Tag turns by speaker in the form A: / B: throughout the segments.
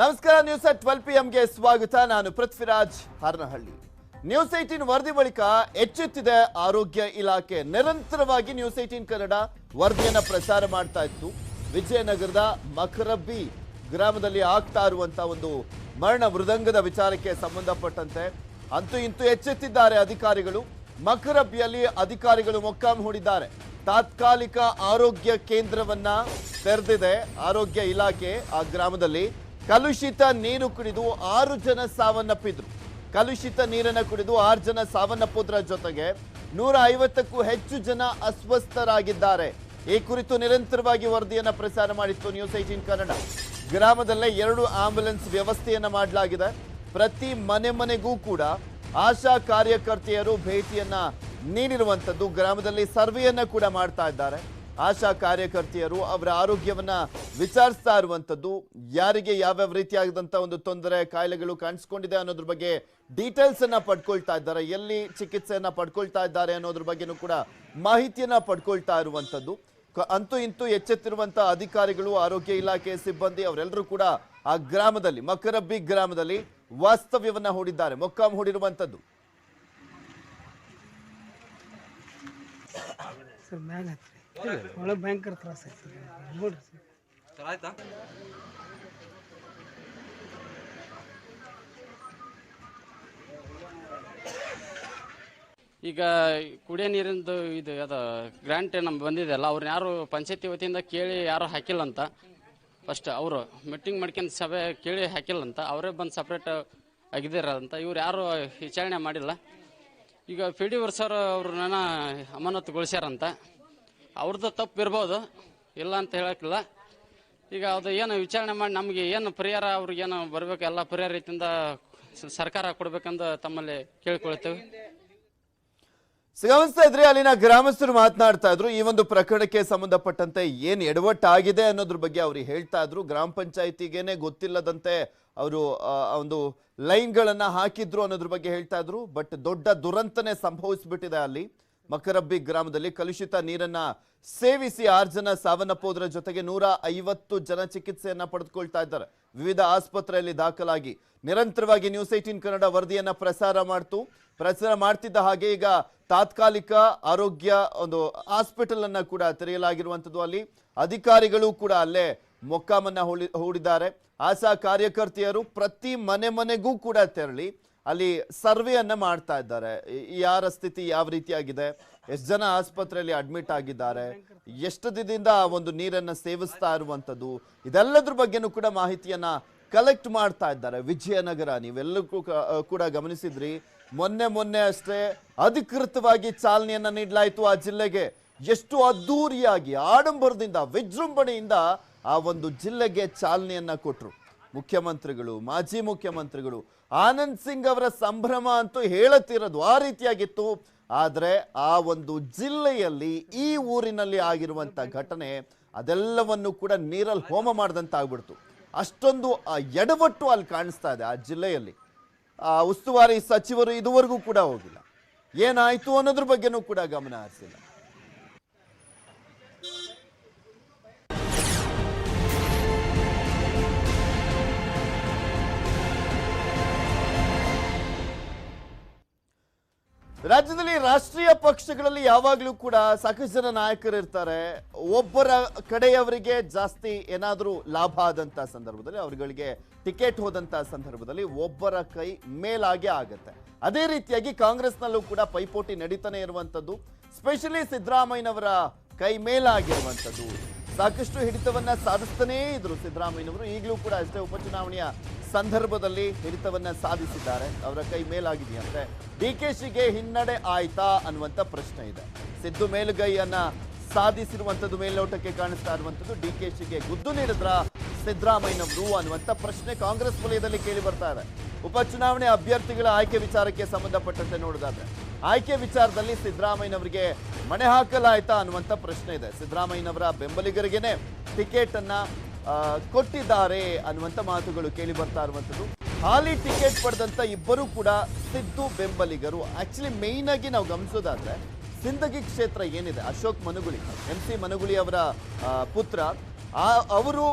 A: ನಮಸ್ಕಾರ news at twelve P ಎಂಗೆ ಸ್ವಾಗತ. ನಾನು ಪೃಥ್ವಿರಾಜ್ ಹರನಹಳ್ಳಿ. ನ್ಯೂಸ್ ಏಟೀನ್ ವರದಿ ಬಳಿಕ ಹೆಚ್ಚುತ್ತಿದೆ ಆರೋಗ್ಯ ಇಲಾಖೆ. ನಿರಂತರವಾಗಿ ನ್ಯೂಸ್ ಏಟೀನ್ ಕನ್ನಡ ವರದಿಯನ್ನು ಪ್ರಸಾರ ಮಾಡ್ತಾ ಇತ್ತು. ವಿಜಯನಗರದ ಮಕರಬ್ಬಿ ಗ್ರಾಮದಲ್ಲಿ ಆಗ್ತಾ ಇರುವಂತ ಒಂದು ಮರಣ ಮೃದಂಗದ ವಿಚಾರಕ್ಕೆ ಸಂಬಂಧಪಟ್ಟಂತೆ ಅಂತೂ ಇಂತೂ ಎಚ್ಚೆತ್ತಿದ್ದಾರೆ ಅಧಿಕಾರಿಗಳು. ಮಕರಬ್ಬಿಯಲ್ಲಿ ಅಧಿಕಾರಿಗಳು ಮೊಕ್ಕಾಂ ಹೂಡಿದ್ದಾರೆ. ತಾತ್ಕಾಲಿಕ ಆರೋಗ್ಯ ಕೇಂದ್ರವನ್ನ ತೆರೆದಿದೆ. ಆರೋಗ್ಯ ಇಲಾಖೆ ಆ ಗ್ರಾಮದಲ್ಲಿ ಕಲುಷಿತ ನೀರು ಕುಡಿದು ಆರು ಜನ ಸಾವನ್ನಪ್ಪಿದ್ರು. ಕಲುಷಿತ ನೀರನ್ನ ಕುಡಿದು ಆರು ಜನ ಸಾವನ್ನಪ್ಪುವುದರ ಜೊತೆಗೆ ನೂರ ಐವತ್ತಕ್ಕೂ ಹೆಚ್ಚು ಜನ ಅಸ್ವಸ್ಥರಾಗಿದ್ದಾರೆ. ಈ ಕುರಿತು ನಿರಂತರವಾಗಿ ವರದಿಯನ್ನು ಪ್ರಸಾರ ಮಾಡಿತ್ತು ನ್ಯೂಸ್ ಏಟೀನ್ ಕನ್ನಡ. ಗ್ರಾಮದಲ್ಲೇ ಎರಡು ಆಂಬ್ಯುಲೆನ್ಸ್ ವ್ಯವಸ್ಥೆಯನ್ನು ಮಾಡಲಾಗಿದೆ. ಪ್ರತಿ ಮನೆ ಮನೆಗೂ ಕೂಡ ಆಶಾ ಕಾರ್ಯಕರ್ತೆಯರು ಭೇಟಿಯನ್ನ ನೀಡಿರುವಂಥದ್ದು ಗ್ರಾಮದಲ್ಲಿ ಸರ್ವೆಯನ್ನು ಕೂಡ ಮಾಡ್ತಾ ಇದ್ದಾರೆ. ಆಶಾ ಕಾರ್ಯಕರ್ತೆಯರು ಅವರ ಆರೋಗ್ಯವನ್ನ ವಿಚಾರಿಸ್ತಾ ಇರುವಂತದ್ದು, ಯಾರಿಗೆ ಯಾವ್ಯಾವ ರೀತಿಯಾದಂಥ ಒಂದು ತೊಂದರೆ, ಕಾಯಿಲೆಗಳು ಕಾಣಿಸ್ಕೊಂಡಿದೆ ಅನ್ನೋದ್ರ ಬಗ್ಗೆ ಡೀಟೇಲ್ಸ್ ಅನ್ನ ಪಡ್ಕೊಳ್ತಾ ಇದ್ದಾರೆ. ಎಲ್ಲಿ ಚಿಕಿತ್ಸೆಯನ್ನ ಪಡ್ಕೊಳ್ತಾ ಇದ್ದಾರೆ ಅನ್ನೋದ್ರ ಬಗ್ಗೆನೂ ಕೂಡ ಮಾಹಿತಿಯನ್ನ ಪಡ್ಕೊಳ್ತಾ ಇರುವಂತದ್ದು. ಕ- ಅಂತೂ ಇಂತೂ ಎಚ್ಚೆತ್ತಿರುವಂಥ ಅಧಿಕಾರಿಗಳು, ಆರೋಗ್ಯ ಇಲಾಖೆ, ಸಿಬ್ಬಂದಿ ಅವರೆಲ್ಲರೂ ಕೂಡ ಆ ಗ್ರಾಮದಲ್ಲಿ, ಮಕರಬ್ಬಿ ಗ್ರಾಮದಲ್ಲಿ ವಾಸ್ತವ್ಯವನ್ನ ಹೂಡಿದ್ದಾರೆ, ಮೊಕ್ಕಾಂ
B: ಹೂಡಿರುವಂಥದ್ದು ಒಳಗೆ ಭಯಂಕರ ತ್ರಾಸ ಐತಿ ನೋಡ್ರಿ ಸರ್
C: ಸರ್ ಆಯ್ತಾ?
D: ಈಗ ಕುಡಿಯೋ ನೀರಿಂದು ಇದು ಅದು ಗ್ರ್ಯಾಂಟ್ ನಮ್ಗೆ ಬಂದಿದೆ ಅಲ್ಲ ಅವ್ರನ್ನ ಯಾರು ಪಂಚಾಯತಿ ವತಿಯಿಂದ ಕೇಳಿ ಯಾರು ಹಾಕಿಲ್ಲ ಅಂತ. ಫಸ್ಟ್ ಅವರು ಮೀಟಿಂಗ್ ಮಾಡ್ಕೊಂಡು ಸಭೆ ಕೇಳಿ ಹಾಕಿಲ್ಲ ಅಂತ ಅವರೇ ಬಂದು ಸಪ್ರೇಟ್ ಆಗಿದ್ದಾರಂತ ಇವ್ರು ಯಾರು ವಿಚಾರಣೆ ಮಾಡಿಲ್ಲ. ಈಗ ಪಿ ಡಿ ಸರ್ ಅವ್ರನ್ನ ಅಮಾನತುಗೊಳಿಸ್ಯಾರಂತ. ಅವ್ರದ್ದು ತಪ್ಪು ಇರ್ಬೋದು. ಇಲ್ಲ ಅಂತ ಹೇಳಕ್ಕಿಲ್ಲ. ಈಗ ಅದು ಏನು ವಿಚಾರಣೆ ಮಾಡಿ ನಮಗೆ ಏನು ಪರಿಹಾರ, ಅವ್ರಿಗೇನು ಬರಬೇಕು, ಎಲ್ಲ ಪರಿಹಾರ ರೀತಿಯಿಂದ ಸರ್ಕಾರ ಕೊಡ್ಬೇಕಂತ ತಮ್ಮಲ್ಲಿ ಕೇಳ್ಕೊಳ್ತೇವೆ
A: ಗಮನಿಸ್ತಾ ಇದ್ರೆ, ಅಲ್ಲಿನ ಗ್ರಾಮಸ್ಥರು ಮಾತನಾಡ್ತಾ ಇದ್ರು. ಈ ಒಂದು ಪ್ರಕರಣಕ್ಕೆ ಸಂಬಂಧಪಟ್ಟಂತೆ ಏನ್ ಎಡವಟ್ಟಾಗಿದೆ ಅನ್ನೋದ್ರ ಬಗ್ಗೆ ಅವ್ರು ಹೇಳ್ತಾ ಇದ್ರು. ಗ್ರಾಮ ಪಂಚಾಯತಿಗೇನೆ ಗೊತ್ತಿಲ್ಲದಂತೆ ಅವರು ಒಂದು ಲೈನ್ಗಳನ್ನ ಹಾಕಿದ್ರು ಅನ್ನೋದ್ರ ಬಗ್ಗೆ ಹೇಳ್ತಾ ಇದ್ರು. ಬಟ್ ದೊಡ್ಡ ದುರಂತನೇ ಸಂಭವಿಸ್ಬಿಟ್ಟಿದೆ ಅಲ್ಲಿ. ಮಕರಬ್ಬಿ ಗ್ರಾಮದಲ್ಲಿ ಕಲುಷಿತ ನೀರನ್ನ ಸೇವಿಸಿ ಆರು ಜನ ಸಾವನ್ನಪ್ಪೋದ್ರ ಜೊತೆಗೆ ನೂರ ಐವತ್ತು ಜನ ಚಿಕಿತ್ಸೆಯನ್ನ ಪಡೆದುಕೊಳ್ತಾ ಇದ್ದಾರೆ. ವಿವಿಧ ಆಸ್ಪತ್ರೆಯಲ್ಲಿ ದಾಖಲಾಗಿ ನಿರಂತರವಾಗಿ ನ್ಯೂಸ್ ಏಟೀನ್ ಕನ್ನಡ ವರದಿಯನ್ನ ಪ್ರಸಾರ ಮಾಡ್ತು. ಪ್ರಸಾರ ಮಾಡ್ತಿದ್ದ ಹಾಗೆ ಈಗ ತಾತ್ಕಾಲಿಕ ಆರೋಗ್ಯ ಒಂದು ಹಾಸ್ಪಿಟಲ್ ಅನ್ನ ಕೂಡ ತೆರೆಯಲಾಗಿರುವಂತದ್ದು ಅಲ್ಲಿ. ಅಧಿಕಾರಿಗಳು ಕೂಡ ಅಲ್ಲೇ ಮೊಕ್ಕಾಮನ್ನ ಹೂಡಿದ್ದಾರೆ. ಆಶಾ ಕಾರ್ಯಕರ್ತೆಯರು ಪ್ರತಿ ಮನೆ ಮನೆಗೂ ಕೂಡ ತೆರಳಿ ಅಲ್ಲಿ ಸರ್ವೆಯನ್ನು ಮಾಡ್ತಾ ಇದ್ದಾರೆ. ಯಾರ ಸ್ಥಿತಿ ಯಾವ ರೀತಿಯಾಗಿದೆ? ಎಷ್ಟು ಜನ ಆಸ್ಪತ್ರೆಯಲ್ಲಿ ಅಡ್ಮಿಟ್ ಆಗಿದ್ದಾರೆ? ಎಷ್ಟು ದಿನದಿಂದ ಒಂದು ನೀರನ್ನು ಸೇವಿಸ್ತಾ ಇರುವಂಥದ್ದು? ಇದೆಲ್ಲದ್ರ ಬಗ್ಗೆನೂ ಕೂಡ ಮಾಹಿತಿಯನ್ನ ಕಲೆಕ್ಟ್ ಮಾಡ್ತಾ ಇದ್ದಾರೆ ವಿಜಯನಗರ. ನೀವೆಲ್ಲರಿಗೂ ಕೂಡ ಗಮನಿಸಿದ್ರಿ. ಮೊನ್ನೆ ಮೊನ್ನೆ ಅಷ್ಟೇ ಅಧಿಕೃತವಾಗಿ ಚಾಲನೆಯನ್ನ ನೀಡಲಾಯಿತು ಆ ಜಿಲ್ಲೆಗೆ. ಎಷ್ಟು ಅದ್ದೂರಿಯಾಗಿ, ಆಡಂಬರದಿಂದ, ವಿಜೃಂಭಣೆಯಿಂದ ಆ ಒಂದು ಜಿಲ್ಲೆಗೆ ಚಾಲನೆಯನ್ನ ಕೊಟ್ರು. ಮುಖ್ಯಮಂತ್ರಿಗಳು, ಮಾಜಿ ಮುಖ್ಯಮಂತ್ರಿಗಳು, ಆನಂದ್ ಸಿಂಗ್ ಅವರ ಸಂಭ್ರಮ ಅಂತೂ ಹೇಳುತ್ತಿರೋದು ಆ ರೀತಿಯಾಗಿತ್ತು. ಆದರೆ ಆ ಒಂದು ಜಿಲ್ಲೆಯಲ್ಲಿ, ಈ ಊರಿನಲ್ಲಿ ಆಗಿರುವಂಥ ಘಟನೆ, ಅದೆಲ್ಲವನ್ನು ಕೂಡ ನೀರಲ್ಲಿ ಹೋಮ ಮಾಡಿದಂತ ಆಗ್ಬಿಡ್ತು ಅಷ್ಟೊಂದು, ಆ, ಎಡವಟ್ಟು ಅಲ್ಲಿ ಕಾಣಿಸ್ತಾ ಇದೆ ಆ ಜಿಲ್ಲೆಯಲ್ಲಿ. ಆ, ಉಸ್ತುವಾರಿ ಸಚಿವರು ಇದುವರೆಗೂ ಕೂಡ ಹೋಗಿಲ್ಲ. ಏನಾಯಿತು ಅನ್ನೋದ್ರ ಬಗ್ಗೆನೂ ಕೂಡ ಗಮನ ಹರಿಸಿಲ್ಲ. ರಾಜ್ಯದಲ್ಲಿ ರಾಷ್ಟ್ರೀಯ ಪಕ್ಷಗಳಲ್ಲಿ ಯಾವಾಗಲೂ ಕೂಡ ಸಾಕಷ್ಟು ಜನ ನಾಯಕರು ಇರ್ತಾರೆ ಒಬ್ಬರ ಕಡೆಯವರಿಗೆ ಜಾಸ್ತಿ ಏನಾದರೂ ಲಾಭ ಆದಂತ ಸಂದರ್ಭದಲ್ಲಿ ಅವರುಗಳಿಗೆ ಟಿಕೆಟ್ ಹೋದಂತ ಸಂದರ್ಭದಲ್ಲಿ ಒಬ್ಬರ ಕೈ ಮೇಲಾಗೆ ಆಗುತ್ತೆ. ಅದೇ ರೀತಿಯಾಗಿ ಕಾಂಗ್ರೆಸ್ನಲ್ಲೂ ಕೂಡ ಪೈಪೋಟಿ ನಡೀತಾನೆ ಇರುವಂತದ್ದು. ಸ್ಪೆಷಲಿ ಸಿದ್ದರಾಮಯ್ಯನವರ ಕೈ ಮೇಲಾಗಿರುವಂತದ್ದು. ಸಾಕಷ್ಟು ಹಿಡಿತವನ್ನ ಸಾಧಿಸ್ತಾನೇ ಇದ್ರು ಸಿದ್ದರಾಮಯ್ಯನವರು. ಈಗಲೂ ಕೂಡ ಅಷ್ಟೇ ಉಪಚುನಾವಣೆಯ ಸಂದರ್ಭದಲ್ಲಿ ಹಿಡಿತವನ್ನ ಸಾಧಿಸಿದ್ದಾರೆ. ಅವರ ಕೈ ಮೇಲಾಗಿದೆಯಂತೆ ಡಿ ಕೆ ಶಿಗೆ ಹಿನ್ನಡೆ ಆಯ್ತಾ ಅನ್ನುವಂತ ಪ್ರಶ್ನೆ ಇದೆ. ಸಿದ್ದು ಮೇಲುಗೈಯನ್ನ ಸಾಧಿಸಿರುವಂತದ್ದು ಮೇಲ್ನೋಟಕ್ಕೆ ಕಾಣಿಸ್ತಾ ಇರುವಂತದ್ದು ಡಿ ಕೆ ಶಿಗೆ ಗುದ್ದು ನೀಡಿದ್ರ ಸಿದ್ದರಾಮಯ್ಯನವರು ಅನ್ನುವಂತ ಪ್ರಶ್ನೆ ಕಾಂಗ್ರೆಸ್ ವಲಯದಲ್ಲಿ ಕೇಳಿ ಬರ್ತಾ ಇದೆ. ಉಪಚುನಾವಣೆ ಅಭ್ಯರ್ಥಿಗಳ ಆಯ್ಕೆ ವಿಚಾರಕ್ಕೆ ಸಂಬಂಧಪಟ್ಟಂತೆ ನೋಡೋದಾದ್ರೆ ಆಯ್ಕೆ ವಿಚಾರದಲ್ಲಿ ಸಿದ್ದರಾಮಯ್ಯನವರಿಗೆ ಮಣೆ ಹಾಕಲಾಯ್ತಾ ಅನ್ನುವಂತ ಪ್ರಶ್ನೆ ಇದೆ. ಸಿದ್ದರಾಮಯ್ಯನವರ ಬೆಂಬಲಿಗರಿಗೇನೆ ಟಿಕೆಟ್ ಅನ್ನ ಕೊಟ್ಟಿದ್ದಾರೆ ಅನ್ನುವಂತ ಮಾತುಗಳು ಕೇಳಿ ಬರ್ತಾ ಇರುವಂತದ್ದು. ಹಾಲಿ ಟಿಕೆಟ್ ಪಡೆದಂತ ಇಬ್ಬರು ಕೂಡ ಸಿದ್ದು ಬೆಂಬಲಿಗರು. ಆಕ್ಚುಲಿ ಮೇಯ್ನ್ ಆಗಿ ನಾವು ಗಮನಿಸೋದಾದ್ರೆ ಸಿಂದಗಿ ಕ್ಷೇತ್ರ ಏನಿದೆ? ಅಶೋಕ್ ಮನುಗುಳಿ, ಎಂ ಸಿ ಮನುಗುಳಿ ಅವರ ಪುತ್ರ. ಅವರು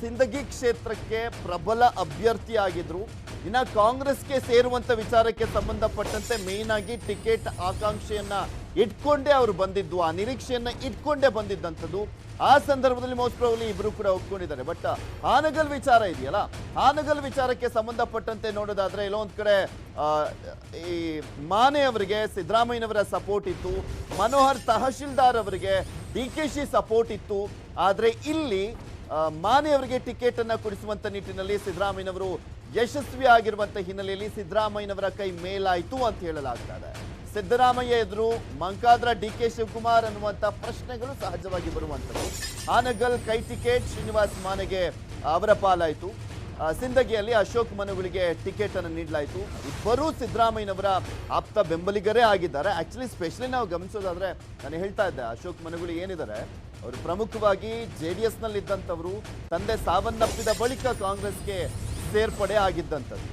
A: ಸಿಂದಗಿ ಕ್ಷೇತ್ರಕ್ಕೆ ಪ್ರಬಲ ಅಭ್ಯರ್ಥಿ ಆಗಿದ್ರು ಇನ್ನ ಕಾಂಗ್ರೆಸ್ಗೆ ಸೇರುವಂತ ವಿಚಾರಕ್ಕೆ ಸಂಬಂಧಪಟ್ಟಂತೆ ಮೇನ್ ಆಗಿ ಟಿಕೆಟ್ ಆಕಾಂಕ್ಷೆಯನ್ನ ಇಟ್ಕೊಂಡೇ ಅವರು ಬಂದಿದ್ದು, ಆ ನಿರೀಕ್ಷೆಯನ್ನ ಇಟ್ಕೊಂಡೇ ಬಂದಿದ್ದಂಥದ್ದು. ಆ ಸಂದರ್ಭದಲ್ಲಿ ಮೋಸ್ಟ್ ಪ್ರಾಬಲಿ ಇಬ್ಬರು ಕೂಡ ಒಪ್ಕೊಂಡಿದ್ದಾರೆ. ಬಟ್ ಹಾನಗಲ್ ವಿಚಾರ ಇದೆಯಲ್ಲ? ಹಾನಗಲ್ ವಿಚಾರಕ್ಕೆ ಸಂಬಂಧಪಟ್ಟಂತೆ ನೋಡೋದಾದ್ರೆ ಎಲ್ಲೋ ಒಂದ್ ಕಡೆ ಈ ಮಾನೆ ಅವರಿಗೆ, ಸಿದ್ದರಾಮಯ್ಯನವರ ಸಪೋರ್ಟ್ ಇತ್ತು. ಮನೋಹರ್ ತಹಶೀಲ್ದಾರ್ ಅವರಿಗೆ ಡಿ ಕೆ ಶಿ ಸಪೋರ್ಟ್ ಇತ್ತು. ಆದ್ರೆ ಇಲ್ಲಿ ಮಾನೆಯವರಿಗೆ ಟಿಕೆಟ್ ಅನ್ನ ಕೊಡಿಸುವಂತ ನಿಟ್ಟಿನಲ್ಲಿ ಸಿದ್ದರಾಮಯ್ಯನವರು ಯಶಸ್ವಿ ಆಗಿರುವಂತ ಹಿನ್ನೆಲೆಯಲ್ಲಿ ಸಿದ್ದರಾಮಯ್ಯನವರ ಕೈ ಮೇಲಾಯಿತು ಅಂತ ಹೇಳಲಾಗ್ತಾ ಇದೆ ಸಿದ್ದರಾಮಯ್ಯ ಎದುರು ಮಂಕಾದ್ರ ಡಿ ಕೆ ಶಿವಕುಮಾರ್ ಅನ್ನುವಂತ ಪ್ರಶ್ನೆಗಳು ಸಹಜವಾಗಿ ಬರುವಂಥದ್ದು ಆನಗಲ್ ಕೈ ಟಿಕೆಟ್ ಶ್ರೀನಿವಾಸ್ ಮಾನೆಗೆ ಅವರ ಪಾಲಾಯಿತು. ಸಿಂದಗಿಯಲ್ಲಿ ಅಶೋಕ್ ಮನುಗಳಿಗೆ ಟಿಕೆಟ್ ಅನ್ನು ನೀಡಲಾಯಿತು. ಇಬ್ಬರೂ ಸಿದ್ದರಾಮಯ್ಯನವರ ಆಪ್ತ ಬೆಂಬಲಿಗರೇ ಆಗಿದ್ದಾರೆ. ಆಕ್ಚುಲಿ ಸ್ಪೆಷಲಿ ನಾವು ಗಮನಿಸೋದಾದ್ರೆ ನಾನು ಹೇಳ್ತಾ ಇದ್ದೆ, ಅಶೋಕ್ ಮನುಗಳು ಏನಿದ್ದಾರೆ, ಅವರು ಪ್ರಮುಖವಾಗಿ ಜೆ ಡಿ ಎಸ್ನಲ್ಲಿದ್ದಂಥವರು, ತಂದೆ ಸಾವನ್ನಪ್ಪಿದ ಬಳಿಕ ಕಾಂಗ್ರೆಸ್ಗೆ ಸೇರ್ಪಡೆ ಆಗಿದ್ದಂಥದ್ದು.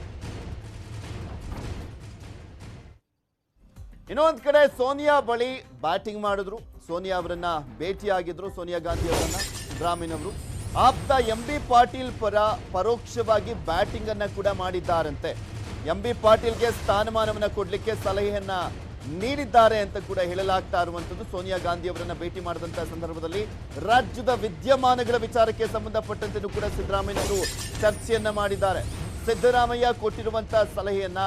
A: ಇನ್ನೊಂದು ಕಡೆ ಸೋನಿಯಾ ಬಳಿ ಬ್ಯಾಟಿಂಗ್ ಮಾಡಿದ್ರು. ಸೋನಿಯಾ ಅವರನ್ನ ಭೇಟಿಯಾಗಿದ್ರು, ಸೋನಿಯಾ ಗಾಂಧಿ ಅವರನ್ನ ಸಿದ್ದರಾಮಯ್ಯನವರು ಆಪ್ತ ಎಂ ಬಿ ಪಾಟೀಲ್ ಪರ ಪರೋಕ್ಷವಾಗಿ ಬ್ಯಾಟಿಂಗ್ ಅನ್ನ ಕೂಡ ಮಾಡಿದ್ದಾರಂತೆ. ಎಂ ಬಿ ಪಾಟೀಲ್ಗೆ ಸ್ಥಾನಮಾನವನ್ನ ಕೊಡ್ಲಿಕ್ಕೆ ಸಲಹೆಯನ್ನ ನೀಡಿದ್ದಾರೆ ಅಂತ ಕೂಡ ಹೇಳಲಾಗ್ತಾ ಇರುವಂಥದ್ದು. ಸೋನಿಯಾ ಗಾಂಧಿ ಅವರನ್ನ ಭೇಟಿ ಮಾಡಿದಂತ ಸಂದರ್ಭದಲ್ಲಿ ರಾಜ್ಯದ ವಿದ್ಯಮಾನಗಳ ವಿಚಾರಕ್ಕೆ ಸಂಬಂಧಪಟ್ಟಂತೆ ಕೂಡ ಸಿದ್ದರಾಮಯ್ಯನವರು ಚರ್ಚೆಯನ್ನ ಮಾಡಿದ್ದಾರೆ. ಸಿದ್ದರಾಮಯ್ಯ ಕೊಟ್ಟಿರುವಂತಹ ಸಲಹೆಯನ್ನ